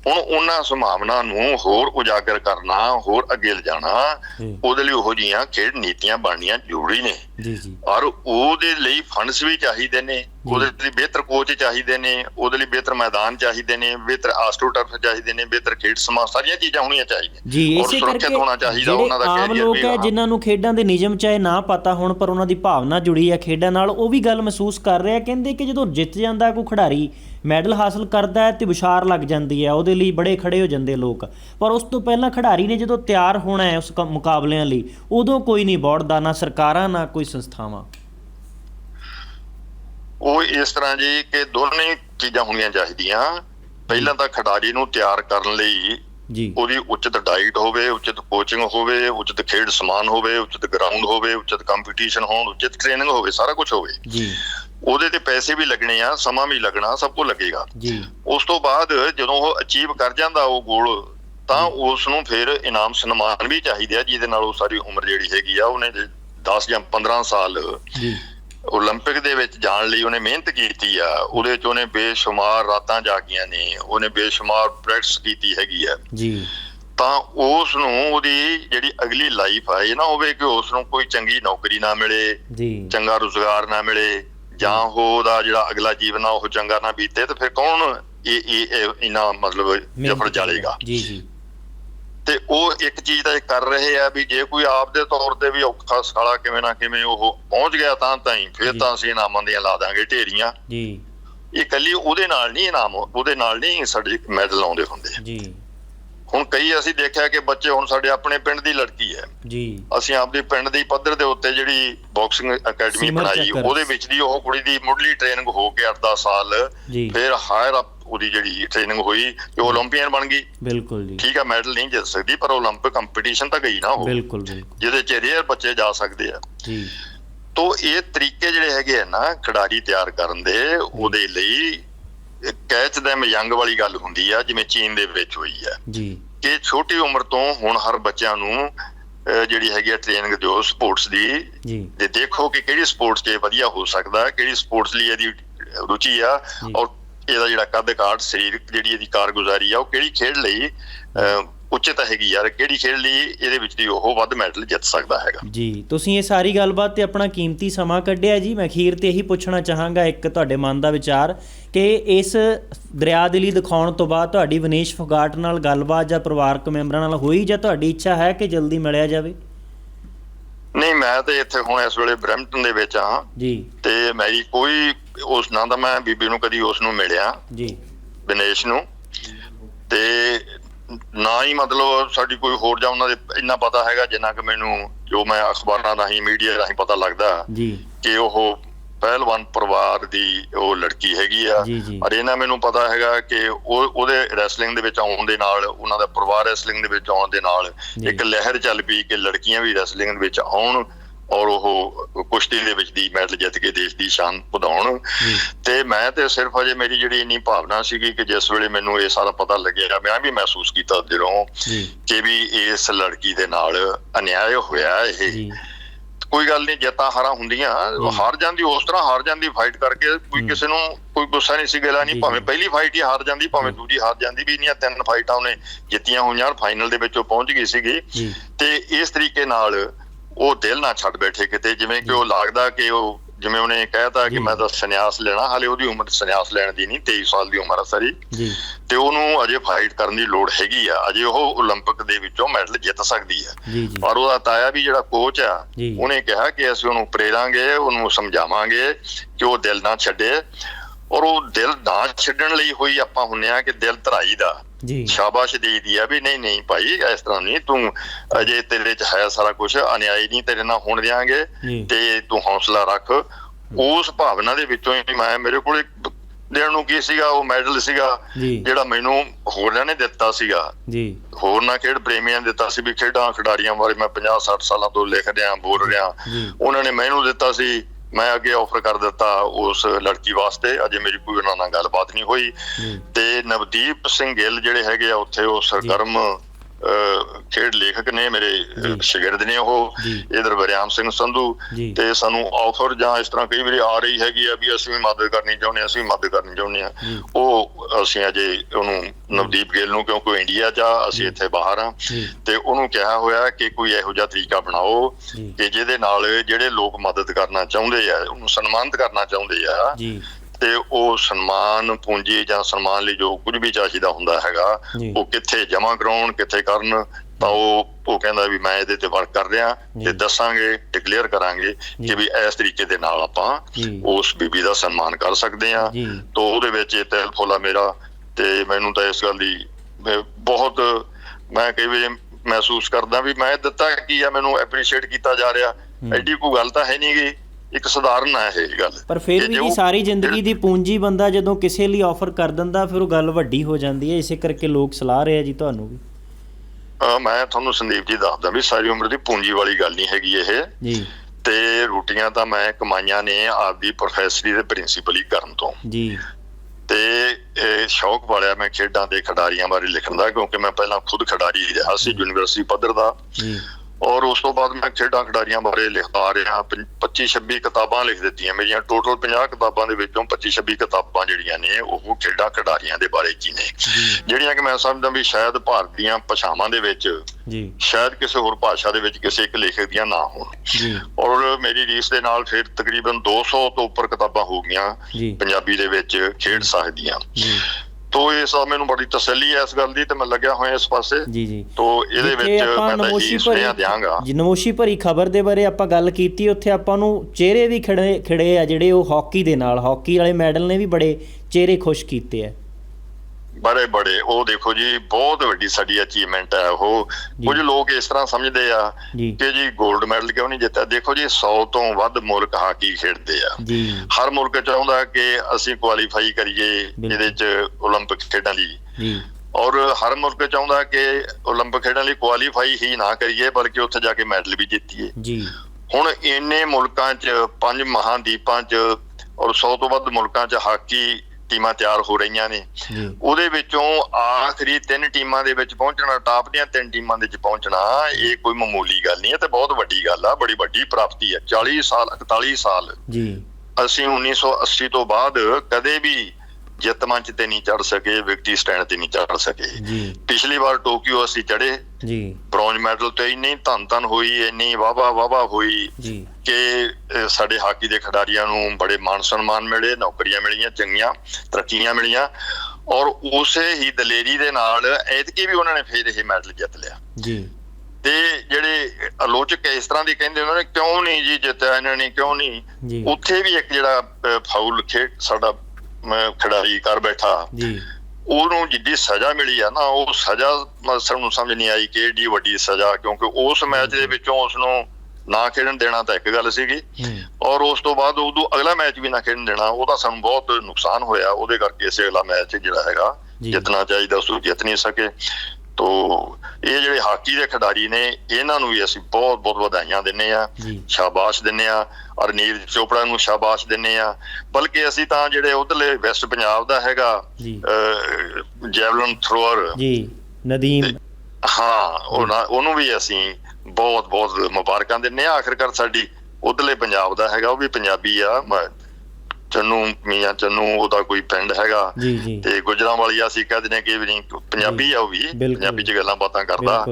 ਹੁਣ ਉਹਨਾਂ ਸੰਭਾਵਨਾ ਨੂੰ ਹੋਰ ਉਜਾਗਰ ਕਰਨਾ ਹੋਰ ਅੱਗੇ ਲਿਜਾਣਾ ਉਹਦੇ ਲਈ ਉਹੋ ਜੀਆਂ ਖੇਡ ਨੀਤੀਆਂ ਬਣਨੀਆਂ ਜ਼ਰੂਰੀ ਨੇ। ਜੀ ਜੀ। ਔਰ ਉਹਦੇ ਲਈ ਫੰਡਸ ਵੀ ਚਾਹੀਦੇ ਨੇ ਉਹਦੇ ਲਈ ਬਿਹਤਰ ਕੋਚ ਚਾਹੀਦੇ ਨੇ ਉਹਦੇ ਲਈ ਬਿਹਤਰ ਮੈਦਾਨ ਚਾਹੀਦੇ ਨੇ ਬਿਹਤਰ ਆਸਟ੍ਰੋਟਰਫ ਚਾਹੀਦੇ ਨੇ ਬਿਹਤਰ ਖੇਡ ਸਮਾਜ ਸਾਰੀਆਂ ਚੀਜ਼ਾਂ ਹੋਣੀਆਂ ਚਾਹੀਦੀਆਂ। ਜੀ ਔਰ ਇਸੇ ਕਰਕੇ ਹੋਣਾ ਚਾਹੀਦਾ ਉਹਨਾਂ ਦਾ ਆਮ ਲੋਕ ਵੀ ਹਾਂ। ਜਿਨ੍ਹਾਂ ਨੂੰ ਖੇਡਾਂ ਦੇ ਨਿਯਮ ਚਾਹੇ ਨਾ ਪਤਾ ਹੋਣ ਪਰ ਉਹਨਾਂ ਦੀ ਭਾਵਨਾ ਜੁੜੀ ਹੈ ਖੇਡਾਂ ਨਾਲ ਉਹ ਵੀ ਗੱਲ ਮਹਿਸੂਸ ਕਰ ਰਿਹਾ ਕਹਿੰਦੇ ਕਿ ਜਦੋਂ ਜਿੱਤ ਜਾਂਦਾ ਕੋਈ ਖਿਡਾਰੀ ਮੈਡਲ ਹਾਸਲ ਕਰਦਾ ਹੈ ਤੇ ਵਿਸ਼ਾਰ ਲੱਗ ਜਾਂਦੀ ਹੈ। ਉਹਦੇ ਲਈ ਬੜੇ ਖੜੇ ਹੋ ਜਾਂਦੇ ਲੋਕ। ਪਰ ਉਸ ਤੋਂ ਪਹਿਲਾਂ ਖਿਡਾਰੀ ਨੇ ਜਦੋਂ ਤਿਆਰ ਹੋਣਾ ਹੈ ਉਸ ਮੁਕਾਬਲਿਆਂ ਲਈ ਉਦੋਂ ਕੋਈ ਨਹੀਂ ਬੋੜਦਾ ਨਾ ਸਰਕਾਰਾਂ ਨਾ ਕੋਈ ਸੰਸਥਾਵਾਂ। ਉਹ ਇਸ ਤਰ੍ਹਾਂ ਜੀ ਕਿ ਦੋਨੇ ਚੀਜ਼ਾਂ ਹੋਣੀਆਂ ਚਾਹੀਦੀਆਂ। ਪਹਿਲਾਂ ਤਾਂ ਖਿਡਾਰੀ ਨੂੰ ਤਿਆਰ ਕਰਨ ਲਈ ਜੀ। ਉਹਦੀ ਉਚਿਤ ਡਾਈਟ ਹੋਵੇ ਉਚਿਤ ਕੋਚਿੰਗ ਹੋਵੇ ਉਚਿਤ ਖੇਡ ਸਮਾਨ ਹੋਵੇ ਉਚਿਤ ਗਰਾਊਂਡ ਹੋਵੇ ਉਚਿਤ ਕੰਪੀਟੀਸ਼ਨ ਹੋਣ ਉਚਿਤ ਟ੍ਰੇਨਿੰਗ ਹੋਵੇ ਸਾਰਾ ਕੁਝ ਹੋਵੇ। ਜੀ। ਉਹਦੇ ਤੇ ਪੈਸੇ ਵੀ ਲੱਗਣੇ ਆ ਸਮਾਂ ਵੀ ਲੱਗਣਾ ਸਭ ਕੁਝ ਲੱਗੇਗਾ ਜੀ ਉਸ ਤੋਂ ਬਾਅਦ ਜਦੋਂ ਉਹ ਅਚੀਵ ਕਰ ਜਾਂਦਾ ਉਹ ਗੋਲ ਤਾਂ ਉਸ ਨੂੰ ਫਿਰ ਇਨਾਮ ਸਨਮਾਨ ਵੀ ਚਾਹੀਦੇ ਆ ਜਿਹਦੇ ਨਾਲ ਉਹ ਸਾਰੀ ਉਮਰ ਜਿਹੜੀ ਹੈਗੀ ਆ ਉਹਨੇ 10 ਜਾਂ 15 ਸਾਲ ਜੀ 올림픽 ਦੇ ਵਿੱਚ ਜਾਣ ਲਈ ਉਹਨੇ ਮਿਹਨਤ ਕੀਤੀ ਆ ਉਹਦੇ ਵਿੱਚ ਉਹਨੇ ਬੇਸ਼ੁਮਾਰ ਰਾਤਾਂ ਜਾਗੀਆਂ ਨੇ ਉਹਨੇ ਬੇਸ਼ੁਮਾਰ ਪ੍ਰੈਕਟਿਸ ਕੀਤੀ ਹੈਗੀ ਆ ਜੀ ਤਾਂ ਉਸ ਨੂੰ ਉਹਦੀ ਜਿਹੜੀ ਅਗਲੀ ਲਾਈਫ ਆ ਇਹ ਨਾ ਹੋਵੇ ਕਿ ਉਸ ਨੂੰ ਕੋਈ ਚੰਗੀ ਨੌਕਰੀ ਨਾ ਮਿਲੇ ਜੀ ਚੰਗਾ ਰੁਜ਼ਗਾਰ ਨਾ ਮਿਲੇ ਜਾਂ ਉਹ ਉਹਦਾ ਜਿਹੜਾ ਅਗਲਾ ਜੀਵਨ ਆ ਉਹ ਚੰਗਾ ਨਾ ਬੀਤੇ ਤੇ ਫਿਰ ਕੌਣ ਇਹ ਇਹ ਇਹ ਇਹਨਾਂ ਮਤਲਬ ਜਫਰ ਜਾਲੇਗਾ? ਜੀ ਜੀ। ਤੇ ਉਹ ਇੱਕ ਚੀਜ਼ ਤਾਂ ਇਹ ਕਰ ਰਹੇ ਆ ਵੀ ਜੇ ਕੋਈ ਆਪ ਦੇ ਤੌਰ ਤੇ ਵੀ ਔਖਾ ਸਾਲਾ ਕਿਵੇਂ ਨਾ ਕਿਵੇਂ ਉਹ ਪਹੁੰਚ ਗਿਆ ਤਾਂ ਤਾਂ ਹੀ ਫਿਰ। ਤਾਂ ਅਸੀਂ ਇਨਾਮਾਂ ਦੀਆਂ ਲਾ ਦਾਂਗੇ ਢੇਰੀਆਂ। ਜੀ। ਇਹ ਇਕੱਲੀ ਉਹਦੇ ਨਾਲ ਨਹੀਂ ਇਨਾਮ ਉਹਦੇ ਨਾਲ ਨਹੀਂ ਸਾਡੇ ਮੈਡਲ ਆਉਂਦੇ ਹੁੰਦੇ। ਜੀ। ਹੁਣ ਕਈ ਅਸੀਂ ਦੇਖਿਆ ਕਿ ਬੱਚੇ ਹੁਣ ਸਾਡੇ ਆਪਣੇ ਪਿੰਡ ਦੀ ਲੜਕੀ ਹੈ। ਜੀ। ਅਸੀਂ ਆਪਦੇ ਪਿੰਡ ਦੀ ਪੱਧਰ ਦੇ ਉੱਤੇ ਜਿਹੜੀ ਬਾਕਸਿੰਗ ਅਕੈਡਮੀ ਬਣਾਈ ਉਹਦੇ ਵਿੱਚ ਦੀ ਉਹ ਕੁੜੀ ਦੀ ਮੁੱਢਲੀ ਟ੍ਰੇਨਿੰਗ ਹੋ ਕੇ 8-10 ਸਾਲ ਫਿਰ ਹਾਇਰ ਅਪ ਉਹਦੀ ਜਿਹੜੀ ਟ੍ਰੇਨਿੰਗ ਹੋਈ ਕਿ ਉਹ ਬਣ ਗਈ। ਬਿਲਕੁਲ ਜੀ। ਠੀਕ ਹੈ ਮੈਡਲ ਨਹੀਂ ਜਿੱਤ ਸਕਦੀ ਪਰ 올림픽 ਕੰਪੀਟੀਸ਼ਨ ਤਾਂ ਗਈ ਨਾ ਉਹ। ਬਿਲਕੁਲ ਬਿਲਕੁਲ। ਜਿਹਦੇ ਚ ਰੇਅਰ ਬੱਚੇ ਜਾ ਸਕਦੇ ਆ। ਜੀ। ਤੋਂ ਇਹ ਤਰੀਕੇ ਜਿਹੜੇ ਹੈਗੇ ਆ ਨਾ ਖਿਡਾਰੀ ਤਿਆਰ ਕਰਨ ਦੇ ਉਹਦੇ ਲਈ ਕੈਚ ਦੈਮ ਯੰਗ ਵਾਲੀ ਗੱਲ ਹੁੰਦੀ ਆ ਜਿਵੇਂ ਚੀਨ ਦੇ ਵਿੱਚ ਹੋਈ ਆ। ਜੀ। ਕਿ ਛੋਟੀ ਉਮਰ ਤੋਂ ਹੁਣ ਹਰ ਬੱਚਿਆਂ ਨੂੰ ਜਿਹੜੀ ਹੈਗੀ ਆ ਟ੍ਰੇਨਿੰਗ ਦਿਓ ਸਪੋਰਟਸ ਦੀ। ਜੀ। ਤੇ ਦੇਖੋ ਕਿ ਕਿਹੜੀ ਸਪੋਰਟਸ 'ਚ ਵਧੀਆ ਹੋ ਸਕਦਾ ਕਿਹੜੀ ਸਪੋਰਟਸ ਲਈ ਇਹਦੀ ਰੁਚੀ ਆ। ਔਰ ਇਹਦਾ ਜਿਹੜਾ ਕੱਦ ਕਾਠ ਸਰੀਰਕ ਜਿਹੜੀ ਇਹਦੀ ਕਾਰਗੁਜ਼ਾਰੀ ਆ ਉਹ ਕਿਹੜੀ ਖੇਡ ਲਈ ਉਚਿਤ ਹੈਗੀ ਯਾਰ ਕਿਹੜੀ ਖੇਡ ਲਈ ਇਹਦੇ ਵਿੱਚ ਦੀ ਉਹ ਵੱਧ ਮੈਡਲ ਜਿੱਤ ਸਕਦਾ ਹੈਗਾ। ਜੀ ਤੁਸੀਂ ਇਹ ਸਾਰੀ ਗੱਲਬਾਤ ਤੇ ਆਪਣਾ ਕੀਮਤੀ ਸਮਾਂ ਕੱਢਿਆ ਜੀ। ਮੈਂ ਅਖੀਰ ਤੇ ਇਹੀ ਪੁੱਛਣਾ ਚਾਹਾਂਗਾ ਇੱਕ ਤੁਹਾਡੇ ਮਨ ਦਾ ਵਿਚਾਰ ਕਿ ਇਸ ਦਰਿਆ ਦੇ ਲਈ ਦਿਖਾਉਣ ਤੋਂ ਬਾਅਦ ਤੁਹਾਡੀ ਵਿਨੇਸ਼ ਫਗਾਟ ਨਾਲ ਗੱਲਬਾਤ ਜਾਂ ਪਰਿਵਾਰਕ ਮੈਂਬਰਾਂ ਨਾਲ ਹੋਈ ਜਾਂ ਤੁਹਾਡੀ ਇੱਛਾ ਹੈ ਕਿ ਜਲਦੀ ਮਿਲਿਆ ਜਾਵੇ? ਨਹੀਂ ਮੈਂ ਤੇ ਇੱਥੇ ਹੁਣ ਇਸ ਵੇਲੇ ਬ੍ਰੈਂਪਟਨ ਦੇ ਵਿੱਚ ਆ ਜੀ। ਤੇ ਮੇਰੀ ਕੋਈ ਉਸ ਨਾਂ ਦਾ ਮੈਂ ਬੀਬੀ ਨੂੰ ਕਦੀ ਉਸ ਨੂੰ ਮਿਲਿਆ। ਜੀ। ਦਿਨੇਸ਼ ਨੂੰ। ਤੇ ਨਾ ਹੀ ਮਤਲਬ ਸਾਡੀ ਕੋਈ ਹੋਰ ਜਾਂ ਉਹਨਾਂ ਦੇ ਇੰਨਾ ਪਤਾ ਹੈਗਾ ਜਿੰਨਾ ਕਿ ਮੈਨੂੰ ਜੋ ਮੈਂ ਅਖਬਾਰਾਂ ਰਾਹੀਂ ਮੀਡੀਆ ਰਾਹੀਂ ਪਤਾ ਲੱਗਦਾ ਜੀ ਕਿ ਉਹ ਪਹਿਲਵਾਨ ਪਰਿਵਾਰ ਦੀ ਉਹ ਲੜਕੀ ਹੈਗੀ ਆ। ਔਰ ਇਹਨਾਂ ਮੈਨੂੰ ਪਤਾ ਹੈਗਾ ਕਿ ਉਹ ਉਹਦੇ ਰੈਸਲਿੰਗ ਦੇ ਵਿੱਚ ਆਉਣ ਦੇ ਨਾਲ ਉਹਨਾਂ ਦਾ ਪਰਿਵਾਰ ਰੈਸਲਿੰਗ ਦੇ ਵਿੱਚ ਆਉਣ ਦੇ ਨਾਲ। ਇੱਕ ਲਹਿਰ ਚੱਲ ਪਈ ਕਿ ਲੜਕੀਆਂ ਵੀ ਰੈਸਲਿੰਗ ਦੇ ਵਿੱਚ ਆਉਣ ਔਰ ਉਹ ਕੁਸ਼ਤੀ ਦੇ ਵਿੱਚ ਦੀ ਮੈਡਲ ਜਿੱਤ ਕੇ ਦੇਸ਼ ਦੀ ਸ਼ਾਨ ਵਧਾਉਣ। ਤੇ ਮੈਂ ਤੇ ਸਿਰਫ ਅਜੇ ਮੇਰੀ ਜਿਹੜੀ ਇੰਨੀ ਭਾਵਨਾ ਸੀਗੀ ਕਿ ਜਿਸ ਵੇਲੇ ਮੈਨੂੰ ਇਹ ਸਾਰਾ ਪਤਾ ਲੱਗਿਆ ਮੈਂ ਵੀ ਮਹਿਸੂਸ ਕੀਤਾ ਦਿਲੋਂ ਕਿ ਵੀ ਇਸ ਲੜਕੀ ਦੇ ਨਾਲ ਅਨਿਆਏ ਹੋਇਆ ਇਹ। ਕੋਈ ਗੱਲ ਨਹੀਂ ਜਿੱਤਾਂ ਹਾਰਾਂ ਹੁੰਦੀਆਂ ਹਾਰ ਜਾਂਦੀ ਉਸ ਤਰ੍ਹਾਂ ਹਾਰ ਜਾਂਦੀ ਫਾਈਟ ਕਰਕੇ ਕੋਈ। ਕਿਸੇ ਨੂੰ ਕੋਈ ਗੁੱਸਾ ਨਹੀਂ ਸੀ ਗਿਲਾ ਨਹੀਂ ਭਾਵੇਂ। ਪਹਿਲੀ ਫਾਈਟ ਹੀ ਹਾਰ ਜਾਂਦੀ ਭਾਵੇਂ। ਦੂਜੀ ਹਾਰ ਜਾਂਦੀ ਵੀ ਇੰਨੀਆਂ ਤਿੰਨ ਫਾਈਟਾਂ ਉਹਨੇ ਜਿੱਤੀਆਂ ਹੋਈਆਂ ਫਾਈਨਲ ਦੇ ਵਿੱਚ ਉਹ ਪਹੁੰਚ ਗਈ ਸੀਗੀ। ਤੇ ਇਸ ਤਰੀਕੇ ਨਾਲ ਉਹ ਦਿਲ ਨਾ ਛੱਡ ਬੈਠੇ ਕਿਤੇ ਜਿਵੇਂ ਕਿ ਉਹ ਲੱਗਦਾ ਕਿ ਉਹ ਜਿਵੇਂ ਉਹਨੇ ਕਹਿਤਾ ਜੀ। ਕਿ ਮੈਂ ਤਾਂ ਸੰਨਿਆਸ ਲੈਣਾ ਹਾਲੇ ਉਹਦੀ ਉਮਰ ਸੰਨਿਆਸ ਲੈਣ ਦੀ ਨਹੀਂ 23 ਸਾਲ ਦੀ ਉਮਰ ਆ ਸਾਰੀ ਜੀ ਤੇ ਉਹਨੂੰ ਅਜੇ ਫਾਈਟ ਕਰਨ ਦੀ ਲੋੜ ਹੈਗੀ ਆ ਅਜੇ ਉਹ 올림픽 ਦੇ ਵਿੱਚੋਂ ਮੈਡਲ ਜਿੱਤ ਸਕਦੀ ਆ ਜੀ ਜੀ ਪਰ ਉਹਦਾ ਤਾਇਆ ਵੀ ਜਿਹੜਾ ਕੋਚ ਆ ਜੀ। ਉਹਨੇ ਕਿਹਾ ਕਿ ਅਸੀਂ ਉਹਨੂੰ ਪ੍ਰੇਰਾਂਗੇ ਉਹਨੂੰ ਸਮਝਾਵਾਂਗੇ ਕਿ ਉਹ ਦਿਲ ਨਾ ਛੱਡੇ ਔਰ ਉਹ ਦਿਲ ਨਾ ਛੱਡਣ ਲਈ ਹੋਈ ਆਪਾਂ ਹੁੰਨੇ ਆ ਕਿ ਦਿਲ ਧਰਾਈ ਦਾ ਜੀ। ਸ਼ਾਬਾਸ਼ ਦੇ ਦੀ ਆ ਵੀ ਨਹੀਂ ਨਹੀਂ ਭਾਈ ਇਸ ਤਰ੍ਹਾਂ ਨਹੀਂ ਤੂੰ ਅਜੇ ਤੇਰੇ 'ਚ ਹੈ ਸਾਰਾ ਕੁਝ ਅਨਿਆਈ ਨਹੀਂ ਤੇਰੇ ਨਾਲ ਹੋਣ ਦਿਆਂਗੇ ਜੀ। ਤੇ ਤੂੰ ਹੌਸਲਾ ਰੱਖ। ਉਸ ਭਾਵਨਾ ਦੇ ਵਿੱਚੋਂ ਹੀ ਮੈਂ ਮੇਰੇ ਕੋਲ ਦੇਣ ਨੂੰ ਕੀ ਸੀਗਾ ਉਹ ਮੈਡਲ ਸੀਗਾ ਜਿਹੜਾ ਮੈਨੂੰ ਹੋਰਾਂ ਨੇ ਦਿੱਤਾ ਸੀਗਾ। ਜੀ। ਹੋਰ ਨਾ ਖੇਡ ਪ੍ਰੇਮੀਆਂ ਨੇ ਦਿੱਤਾ ਸੀ ਵੀ ਖੇਡਾਂ ਖਿਡਾਰੀਆਂ ਬਾਰੇ ਮੈਂ 50 60 ਸਾਲਾਂ ਤੋਂ ਲਿਖ ਰਿਹਾ ਬੋਲ ਰਿਹਾ। ਉਹਨਾਂ ਨੇ ਮੈਨੂੰ ਦਿੱਤਾ ਸੀ ਮੈਂ ਅੱਗੇ ਆਫਰ ਕਰ ਦਿੱਤਾ ਉਸ ਲੜਕੀ ਵਾਸਤੇ ਅਜੇ ਮੇਰੀ ਕੋਈ ਉਹਨਾਂ ਨਾਲ ਗੱਲਬਾਤ ਨਹੀਂ ਹੋਈ। ਤੇ ਨਵਦੀਪ ਸਿੰਘ ਗਿੱਲ ਜਿਹੜੇ ਹੈਗੇ ਆ ਉੱਥੇ ਉਹ ਸਰਗਰਮ ਖੇਡ ਲੇਖਕ ਨੇ ਮੇਰੇ ਜੀ। ਸ਼ਾਗਿਰਦ ਨੇ ਉਹ ਜੀ। ਇਧਰ ਵਰਿਆਮ ਸਿੰਘ ਸੰਧੂ। ਜੀ। ਤੇ ਸਾਨੂੰ ਆਫਰ ਜਾਂ ਇਸ ਤਰ੍ਹਾਂ ਕਈ ਵਾਰੀ ਆ ਰਹੀ ਹੈਗੀ ਆ ਵੀ ਅਸੀਂ ਵੀ ਮਦਦ ਕਰਨੀ ਚਾਹੁੰਦੇ ਹਾਂ ਅਸੀਂ ਵੀ ਮਦਦ ਕਰਨੀ ਚਾਹੁੰਦੇ ਜੀ। ਉਹ ਅਸੀਂ ਅਜੇ ਉਹਨੂੰ ਨਵਦੀਪ ਗਿੱਲ ਨੂੰ ਕਿਉਂਕਿ ਇੰਡੀਆ 'ਚ ਆ ਅਸੀਂ ਇੱਥੇ ਬਾਹਰ ਆ ਜੀ। ਤੇ ਉਹਨੂੰ ਕਿਹਾ ਹੋਇਆ ਕਿ ਕੋਈ ਇਹੋ ਜਿਹਾ ਤਰੀਕਾ ਬਣਾਓ ਜੀ। ਕਿ ਜਿਹਦੇ ਨਾਲ ਜਿਹੜੇ ਲੋਕ ਮਦਦ ਕਰਨਾ ਚਾਹੁੰਦੇ ਆ ਉਹਨੂੰ ਸਨਮਾਨਿਤ ਕਰਨਾ ਚਾਹੁੰਦੇ ਆ ਜੀ। ਤੇ ਉਹ ਸਨਮਾਨ ਪੂੰਜੀ ਜਾਂ ਸਨਮਾਨ ਲਈ ਜੋ ਕੁਝ ਵੀ ਚਾਹੀਦਾ ਹੁੰਦਾ ਹੈਗਾ। ਉਹ ਕਿੱਥੇ ਜਮ੍ਹਾਂ ਕਰਾਉਣ ਕਿੱਥੇ ਕਰਨ ਤਾਂ ਉਹ ਉਹ ਕਹਿੰਦਾ ਵੀ ਮੈਂ ਇਹਦੇ ਤੇ ਵਰਕ ਕਰ ਰਿਹਾ। ਤੇ ਦੱਸਾਂਗੇ ਡਿਕਲੇਅਰ ਕਰਾਂਗੇ। ਕਿ ਵੀ ਇਸ ਤਰੀਕੇ ਦੇ ਨਾਲ ਆਪਾਂ। ਉਸ ਬੀਬੀ ਦਾ ਸਨਮਾਨ ਕਰ ਸਕਦੇ ਆ ਤੋ ਉਹਦੇ ਵਿੱਚ ਇਹ ਤਹਿਲ ਫੋਲਾ ਮੇਰਾ ਤੇ ਮੈਨੂੰ ਤਾਂ ਇਸ ਗੱਲ ਦੀ ਬਹੁਤ ਮੈਂ ਕਈ ਵਾਰੀ ਮਹਿਸੂਸ ਕਰਦਾ ਵੀ ਮੈਂ ਦਿੱਤਾ ਕੀ ਆ ਮੈਨੂੰ ਐਪਰੀਸ਼ੀਏਟ ਕੀਤਾ ਜਾ ਰਿਹਾ। ਐਡੀ ਕੋਈ ਗੱਲ ਤਾਂ ਹੈ ਨਹੀਂਗੀ ਇੱਕ ਸਧਾਰਨ ਹੈ ਇਹ ਗੱਲ। ਪਰ ਫਿਰ ਵੀ ਜੋ- ਸਾਰੀ ਜ਼ਿੰਦਗੀ ਦੀ ਪੂੰਜੀ ਬੰਦਾ ਜਦੋਂ ਕਿਸੇ ਲਈ ਆਫਰ ਕਰ ਦਿੰਦਾ ਫਿਰ ਉਹ ਗੱਲ ਵੱਡੀ ਹੋ ਜਾਂਦੀ ਹੈ। ਇਸੇ ਕਰਕੇ ਲੋਕ ਸਲਾਹ ਰਹੇ ਆ ਜੀ ਤੁਹਾਨੂੰ ਵੀ। ਮੈਂ ਤੁਹਾਨੂੰ ਸੰਦੀਪ ਜੀ ਦੱਸਦਾ ਵੀ ਸਾਰੀ ਉਮਰ ਦੀ ਪੂੰਜੀ ਵਾਲੀ ਗੱਲ ਨਹੀਂ ਹੈਗੀ ਇਹ। ਜੀ। ਤੇ ਰੋਟੀਆਂ ਤਾਂ ਮੈਂ ਕਮਾਈਆਂ ਨੇ ਆਪਦੀ ਪ੍ਰੋਫੈਸਰੀ ਦੇ ਪ੍ਰਿੰਸੀਪਲ ਹੀ ਕਰਨ ਤੋਂ। ਜੀ। ਤੇ ਇਹ ਸ਼ੌਕ ਵਾਲਿਆ ਮੈਂ ਖੇਡਾਂ ਦੇ ਖਿਡਾਰੀਆਂ ਬਾਰੇ ਲਿਖਣ ਦਾ ਕਿਉਂਕਿ ਮੈਂ ਪਹਿਲਾਂ ਖੁਦ ਖਿਡਾਰੀ ਰਿਹਾ ਸੀ ਯੂਨੀਵਰਸਿਟੀ ਪੱਧਰ ਦਾ। ਜੀ। ਔਰ ਉਸ ਤੋਂ ਬਾਅਦ ਮੈਂ ਖੇਡਾਂ ਖਿਡਾਰੀਆਂ ਬਾਰੇ ਲਿਖਦਾ ਰਿਹਾ 25 26 ਕਿਤਾਬਾਂ ਲਿਖ ਦਿੱਤੀਆਂ ਮੇਰੀਆਂ। ਟੋਟਲ 50 ਕਿਤਾਬਾਂ ਦੇ ਵਿੱਚੋਂ 25 26 ਕਿਤਾਬਾਂ ਜਿਹੜੀਆਂ ਨੇ ਉਹ ਖੇਡਾਂ ਖਿਡਾਰੀਆਂ ਦੇ ਬਾਰੇ ਹੀ ਨੇ। ਜਿਹੜੀਆਂ ਕਿ ਮੈਂ ਸਮਝਦਾ ਵੀ ਸ਼ਾਇਦ ਭਾਰਤ ਦੀਆਂ ਭਾਸ਼ਾਵਾਂ ਦੇ ਵਿੱਚ ਜੀ। ਸ਼ਾਇਦ ਕਿਸੇ ਹੋਰ ਭਾਸ਼ਾ ਦੇ ਵਿੱਚ ਕਿਸੇ ਇੱਕ ਲੇਖਕ ਦੀਆਂ ਨਾ ਹੋਣ। ਜੀ। ਔਰ ਮੇਰੀ ਰੀਸ ਦੇ ਨਾਲ ਫਿਰ ਤਕਰੀਬਨ 200 ਤੋਂ ਉੱਪਰ ਕਿਤਾਬਾਂ ਹੋ ਗਈਆਂ ਪੰਜਾਬੀ ਦੇ ਵਿੱਚ ਖੇਡ ਸਾਹਿਤ ਦੀਆਂ। ਜੀ। ਤੋਂ ਇਸ ਦਾ ਮੈਨੂੰ ਬੜੀ ਤਸੱਲੀ ਹੈ ਇਸ ਗੱਲ ਦੀ ਤੇ ਮੈਂ ਲੱਗਿਆ ਹੋਇਆ ਇਸ ਪਾਸੇ। ਜੀ ਜੀ। ਤੋਂ ਇਹਦੇ ਵਿੱਚ ਮੈਂ ਤਾਂ ਜੀ ਸੁਨੇਹਾ ਦਿਆਂਗਾ। ਜੀ ਨਮੋਸ਼ੀ ਭਰੀ ਖਬਰ ਦੇ ਬਾਰੇ ਆਪਾਂ ਗੱਲ ਕੀਤੀ ਉੱਥੇ ਆਪਾਂ ਨੂੰ ਚਿਹਰੇ ਵੀ ਖੜੇ ਖੜੇ ਆ ਜਿਹੜੇ ਉਹ ਹਾਕੀ ਦੇ ਨਾਲ ਹਾਕੀ ਵਾਲੇ ਮੈਡਲ ਨੇ ਵੀ ਬੜੇ ਚਿਹਰੇ ਖੁਸ਼ ਕੀਤੇ ਆ। ਬੜੇ ਬੜੇ ਉਹ ਦੇਖੋ ਜੀ ਬਹੁਤ ਵੱਡੀ ਸਾਡੀ ਅਚੀਵਮੈਂਟ ਹੈ ਉਹ। ਕੁਝ ਲੋਕ ਇਸ ਤਰ੍ਹਾਂ ਸਮਝਦੇ ਆ ਕਿ ਜੀ 골ਡ ਮੈਡਲ ਕਿਉਂ ਨਹੀਂ ਜਿੱਤਿਆ? ਦੇਖੋ ਜੀ 100 ਤੋਂ ਵੱਧ ਮੁਲਕ ਹਾਕੀ ਖੇਡਦੇ ਆ। ਹਰ ਮੁਲਕ ਚਾਹੁੰਦਾ ਕਿ ਅਸੀਂ ਕੁਆਲੀਫਾਈ ਕਰੀਏ ਇਹਦੇ 'ਚ 올림픽 ਖੇਡਾਂ ਲਈ। ਔਰ ਹਰ ਮੁਲਕ ਚਾਹੁੰਦਾ ਕਿ 올림픽 ਖੇਡਾਂ ਲਈ ਕੁਆਲੀਫਾਈ ਹੀ ਨਾ ਕਰੀਏ ਬਲਕਿ ਉੱਥੇ ਜਾ ਕੇ ਮੈਡਲ ਵੀ ਜਿੱਤੀਏ। ਜੀ। ਹੁਣ ਇੰਨੇ ਮੁਲਕਾਂ 'ਚ ਪੰਜ ਮਹਾਦੀਪਾਂ 'ਚ ਔਰ 100 ਤੋਂ ਵੱਧ ਮੁਲਕਾਂ 'ਚ ਹਾਕੀ ਟੀਮਾਂ ਤਿਆਰ ਹੋ ਰਹੀਆਂ ਨੇ। ਉਹਦੇ ਵਿੱਚੋਂ ਆਖਰੀ ਤਿੰਨ ਟੀਮਾਂ ਦੇ ਵਿੱਚ ਪਹੁੰਚਣਾ ਟਾਪ ਦੀਆਂ ਤਿੰਨ ਟੀਮਾਂ ਦੇ ਵਿੱਚ ਪਹੁੰਚਣਾ ਇਹ ਕੋਈ ਮਾਮੂਲੀ ਗੱਲ ਨਹੀਂ ਹੈ ਤੇ ਬਹੁਤ ਵੱਡੀ ਗੱਲ ਆ ਬੜੀ ਵੱਡੀ ਪ੍ਰਾਪਤੀ ਹੈ। 40 ਸਾਲ 41 ਸਾਲ। ਜੀ। ਅਸੀਂ 1980 ਤੋਂ ਬਾਅਦ ਕਦੇ ਵੀ ਜਿੱਤ ਮੰਚ ਤੇ ਨਹੀਂ ਚੜ ਸਕੇ ਵਿਕਟਰੀ ਸਟੈਂਡ ਤੇ ਨਹੀਂ ਚੜ ਸਕੇ। ਜੀ। ਪਿਛਲੀ ਵਾਰ ਟੋਕੀਓ ਅਸੀਂ ਚੜੇ ਜੀ। ਬ੍ਰੌਂਜ ਮੈਡਲ ਤੇ ਇੰਨੀ ਧੰਨ ਧੰਨ ਹੋਈ ਇੰਨੀ ਵਾਵਾ ਵਾਵਾ ਹੋਈ ਜੀ। ਕਿ ਸਾਡੇ ਹਾਕੀ ਦੇ ਖਿਡਾਰੀਆਂ ਨੂੰ ਬੜੇ ਮਾਣ ਸਨਮਾਨ ਮਿਲੇ ਨੌਕਰੀਆਂ ਮਿਲੀਆਂ ਚੰਗੀਆਂ ਤਰੱਕੀਆਂ ਮਿਲੀਆਂ ਔਰ ਉਸੇ ਹੀ ਦਲੇਰੀ ਦੇ ਨਾਲ ਐਤਕੀ ਵੀ ਉਹਨਾਂ ਨੇ ਫੇਰ ਇਹ ਮੈਡਲ ਜਿੱਤ ਲਿਆ। ਜੀ। ਤੇ ਜਿਹੜੇ ਆਲੋਚਕ ਇਸ ਤਰ੍ਹਾਂ ਦੀ ਕਹਿੰਦੇ ਉਹਨਾਂ ਨੇ ਕਿਉਂ ਨਹੀਂ ਜੀ ਜਿੱਤਿਆ ਇਹਨਾਂ ਨੇ ਕਿਉਂ ਨਹੀਂ? ਉੱਥੇ ਵੀ ਇੱਕ ਜਿਹੜਾ ਫਾਉਲ ਖੇਡ ਸਾਡਾ ਖਿਡਾਰੀ ਕਰ ਬੈਠਾ। ਜੀ। ਉਹਨੂੰ ਜਿੱਡੀ ਸਜ਼ਾ ਮਿਲੀ ਆ ਨਾ ਉਹ ਸਜ਼ਾ ਸਾਨੂੰ ਸਮਝ ਨਹੀਂ ਆਈ ਕਿ ਏਡੀ ਵੱਡੀ ਸਜ਼ਾ ਕਿਉਂਕਿ ਉਸ ਮੈਚ ਦੇ ਵਿੱਚੋਂ ਉਸ ਨੂੰ ਨਾ ਖੇਡਣ ਦੇਣਾ ਤਾਂ ਇੱਕ ਗੱਲ ਸੀਗੀ। ਔਰ ਉਸ ਤੋਂ ਬਾਅਦ ਉਦੋਂ ਅਗਲਾ ਮੈਚ ਵੀ ਨਾ ਖੇਡਣ ਦੇਣਾ ਉਹਦਾ ਸਾਨੂੰ ਬਹੁਤ ਨੁਕਸਾਨ ਹੋਇਆ। ਉਹਦੇ ਕਰਕੇ ਅਸੀਂ ਅਗਲਾ ਮੈਚ ਜਿਹੜਾ ਹੈਗਾ। ਜਿੱਤਣਾ ਚਾਹੀਦਾ ਉਸ ਨੂੰ ਜਿੱਤ ਨਹੀਂ ਸਕੇ। ਤੋ ਇਹ ਜਿਹੜੇ ਹਾਕੀ ਦੇ ਖਿਡਾਰੀ ਨੇ ਇਹਨਾਂ ਨੂੰ ਵੀ ਅਸੀਂ ਬਹੁਤ ਬਹੁਤ ਵਧਾਈਆਂ ਦਿੰਨੇ ਆ ਸ਼ਾਬਾਸ਼ ਦਿੰਨੇ ਆ ਔਰ ਨੀਰਜ ਚੋਪੜਾ ਨੂੰ ਸ਼ਾਬਾਸ਼ ਦਿੰਨੇ ਆ ਬਲਕਿ ਅਸੀਂ ਤਾਂ ਜਿਹੜੇ ਉਧਰਲੇ ਵੈਸਟ ਪੰਜਾਬ ਦਾ ਹੈਗਾ ਜੈਵਲਨ ਥਰੋਅਰ। ਜੀ ਨਦੀਮ। ਹਾਂ ਉਹਨਾਂ- ਉਹਨੂੰ ਵੀ ਅਸੀਂ ਬਹੁਤ ਬਹੁਤ ਮੁਬਾਰਕਾਂ ਦਿੰਨੇ ਆ ਆਖਿਰਕਾਰ ਸਾਡੀ ਉਧਰਲੇ ਪੰਜਾਬ ਦਾ ਹੈਗਾ ਉਹ ਵੀ ਪੰਜਾਬੀ ਆ ਚੰਨੂ ਮੀਆਂ ਚੰਨੂ ਉਹਦਾ ਕੋਈ ਪਿੰਡ ਹੈਗਾ। ਤੇ ਗੁਜਰਾਂ ਵਾਲੀ ਅਸੀਂ ਕਹਿ ਦਿੰਦੇ ਕਿ ਵੀ ਪੰਜਾਬੀ ਆ ਉਹ ਵੀ। ਪੰਜਾਬੀ ਚ ਗੱਲਾਂ ਬਾਤਾਂ ਕਰਦਾ।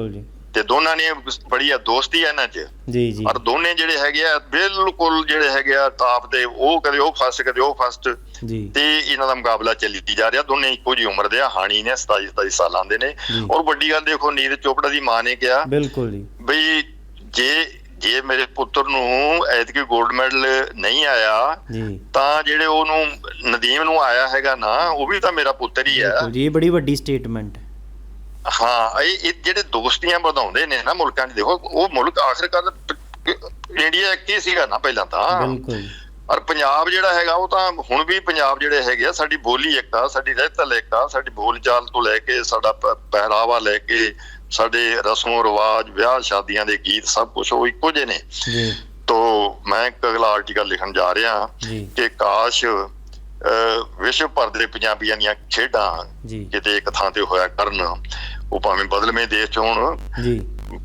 ਤੇ ਦੋਨਾਂ ਨੇ ਬੜੀ ਆ ਦੋਸਤੀ ਆ ਇਹਨਾਂ ਚ। ਜੀ ਜੀ। ਔਰ ਦੋਨੇ ਜਿਹੜੇ ਹੈਗੇ ਆ ਬਿਲਕੁਲ ਜਿਹੜੇ ਹੈਗੇ ਆ ਟਾਪ ਤੇ ਉਹ ਕਦੇ ਉਹ ਫਸਟ ਕਦੇ ਉਹ ਫਸਟ। ਜੀ। ਤੇ ਇਹਨਾਂ ਦਾ ਮੁਕਾਬਲਾ ਚੱਲੀ ਜਾ ਰਿਹਾ। ਦੋਨੇ ਇੱਕੋ ਜੀ ਉਮਰ ਦੇ ਆ ਹਾਣੀ ਨੇ 27 27 ਸਾਲਾਂ ਦੇ ਨੇ। ਔਰ ਵੱਡੀ ਗੱਲ ਦੇਖੋ ਨੀਰਜ ਚੋਪੜਾ ਦੀ ਮਾਂ ਨੇ ਕਿਹਾ ਬਿਲਕੁਲ ਜੀ। ਬਈ ਜੇ ਜੇ ਮੇਰੇ ਪੁੱਤਰ ਨੂੰ ਐਤਕੀ 골ਡ ਮੈਡਲ ਨਹੀਂ ਆਇਆ ਜੀ। ਤਾਂ ਜਿਹੜੇ ਉਹਨੂੰ ਨਦੀਮ ਨੂੰ ਆਇਆ ਹੈਗਾ ਨਾ ਉਹ ਵੀ ਤਾਂ ਮੇਰਾ ਪੁੱਤਰ ਹੀ ਹੈ ਜੀ ਬੜੀ ਵੱਡੀ ਸਟੇਟਮੈਂਟ ਹਾਂ ਇਹ ਜਿਹੜੇ ਦੋਸਤੀਆਂ ਵਧਾਉਂਦੇ ਨੇ ਨਾ ਮੁਲਕਾਂ 'ਚ ਦੇਖੋ ਉਹ ਮੁਲਕ ਆਖਿਰਕਾਰ ਇੰਡੀਆ ਇੱਕ ਹੀ ਸੀਗਾ ਨਾ ਪਹਿਲਾਂ ਤਾਂ। ਬਿਲਕੁਲ। ਔਰ ਪੰਜਾਬ ਜਿਹੜਾ ਹੈਗਾ ਉਹ ਤਾਂ ਹੁਣ ਵੀ ਪੰਜਾਬ ਜਿਹੜੇ ਹੈਗੇ ਆ ਸਾਡੀ ਬੋਲੀ ਇੱਕ ਆ ਸਾਡੀ ਰਹਿਤਲ ਇੱਕ ਆ ਸਾਡੀ ਬੋਲਚਾਲ ਤੋਂ ਲੈ ਕੇ ਸਾਡਾ ਪਹਿਰਾਵਾ ਲੈ ਕੇ ਸਾਡੇ ਰਸਮੋ ਰਿਵਾਜ ਵਿਆਹ ਸ਼ਾਦੀਆਂ ਦੇ ਗੀਤ ਸਭ ਕੁਝ ਉਹ ਇੱਕੋ ਜਿਹੇ ਨੇ। ਜੀ। ਤੋ ਮੈਂ ਅਗਲਾ ਆਰਟੀਕਲ ਲਿਖਣ ਜਾ ਰਿਹਾ ਕਿ ਕਾਸ਼ ਵਿਸ਼ਵ ਭਰ ਦੇ ਪੰਜਾਬੀਆਂ ਦੀਆਂ ਖੇਡਾਂ ਕਿਤੇ ਇੱਕ ਥਾਂ ਤੇ ਹੋਇਆ ਕਰਨ ਉਹ ਭਾਵੇਂ ਬਦਲਵੇਂ ਦੇਸ਼ ਚ ਹੋਣ। ਜੀ।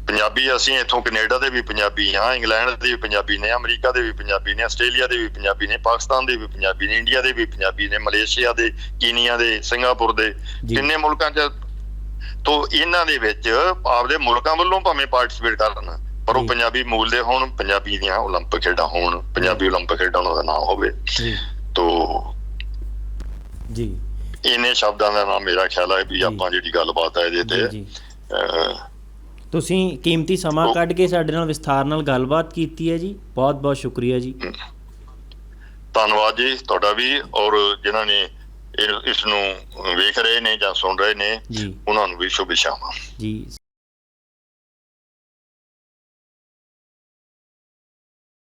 ਪੰਜਾਬੀ ਅਸੀਂ ਇੱਥੋਂ ਕੈਨੇਡਾ ਦੇ ਵੀ ਪੰਜਾਬੀ ਹਾਂ ਇੰਗਲੈਂਡ ਦੇ ਵੀ ਪੰਜਾਬੀ ਨੇ ਅਮਰੀਕਾ ਦੇ ਵੀ ਪੰਜਾਬੀ ਨੇ ਆਸਟ੍ਰੇਲੀਆ ਦੇ ਵੀ ਪੰਜਾਬੀ ਨੇ ਪਾਕਿਸਤਾਨ ਦੇ ਵੀ ਪੰਜਾਬੀ ਨੇ ਇੰਡੀਆ ਦੇ ਵੀ ਪੰਜਾਬੀ ਨੇ ਮਲੇਸ਼ੀਆ ਦੇ ਕੀਨੀਆ ਦੇ ਸਿੰਗਾਪੁਰ ਦੇ। ਕਿੰਨੇ ਮੁਲਕਾਂ 'ਚ ਤੋਂ ਇਹਨਾਂ ਦੇ ਵਿੱਚ ਆਪਦੇ ਮੁਲਕਾਂ ਵੱਲੋਂ ਭਾਵੇਂ ਪਾਰਟਿਸਿਪੇਟ ਕਰਨ ਪਰ ਉਹ ਜੀ। ਪੰਜਾਬੀ ਮੂਲ ਦੇ ਹੋਣ ਪੰਜਾਬੀ ਦੀਆਂ 올림픽 ਖੇਡਾਂ ਹੋਣ ਪੰਜਾਬੀ 올림픽 ਖੇਡਾਂ ਦਾ ਨਾਮ ਹੋਵੇ ਜੀ ਤੋਂ ਜੀ ਇਹਨੇ ਸ਼ਬਦਾਂ ਦਾ ਨਾਮ ਮੇਰਾ ਖਿਆਲ ਹੈ ਵੀ ਜੀ। ਆਪਾਂ ਜਿਹੜੀ ਗੱਲਬਾਤ ਹੈ ਇਹਦੇ ਜੀ ਤੇ ਜੀ ਅਹ, ਤੁਸੀਂ ਕੀਮਤੀ ਸਮਾਂ ਉਹ- ਕੱਢ ਕੇ ਸਾਡੇ ਨਾਲ ਵਿਸਥਾਰ ਨਾਲ ਗੱਲਬਾਤ ਕੀਤੀ ਹੈ ਜੀ ਬਹੁਤ ਬਹੁਤ ਸ਼ੁਕਰੀਆ ਜੀ ਧੰਨਵਾਦ ਜੀ ਤੁਹਾਡਾ ਵੀ ਔਰ ਜਿਨ੍ਹਾਂ ਨੇ ਇਹ- ਇਸ ਨੂੰ ਵੇਖ ਰਹੇ ਨੇ ਜਾਂ ਸੁਣ ਰਹੇ ਨੇ ਉਹਨਾਂ ਨੂੰ ਵੀ ਸ਼ੁਭ ਇੱਛਾਵਾਂ। ਜੀ।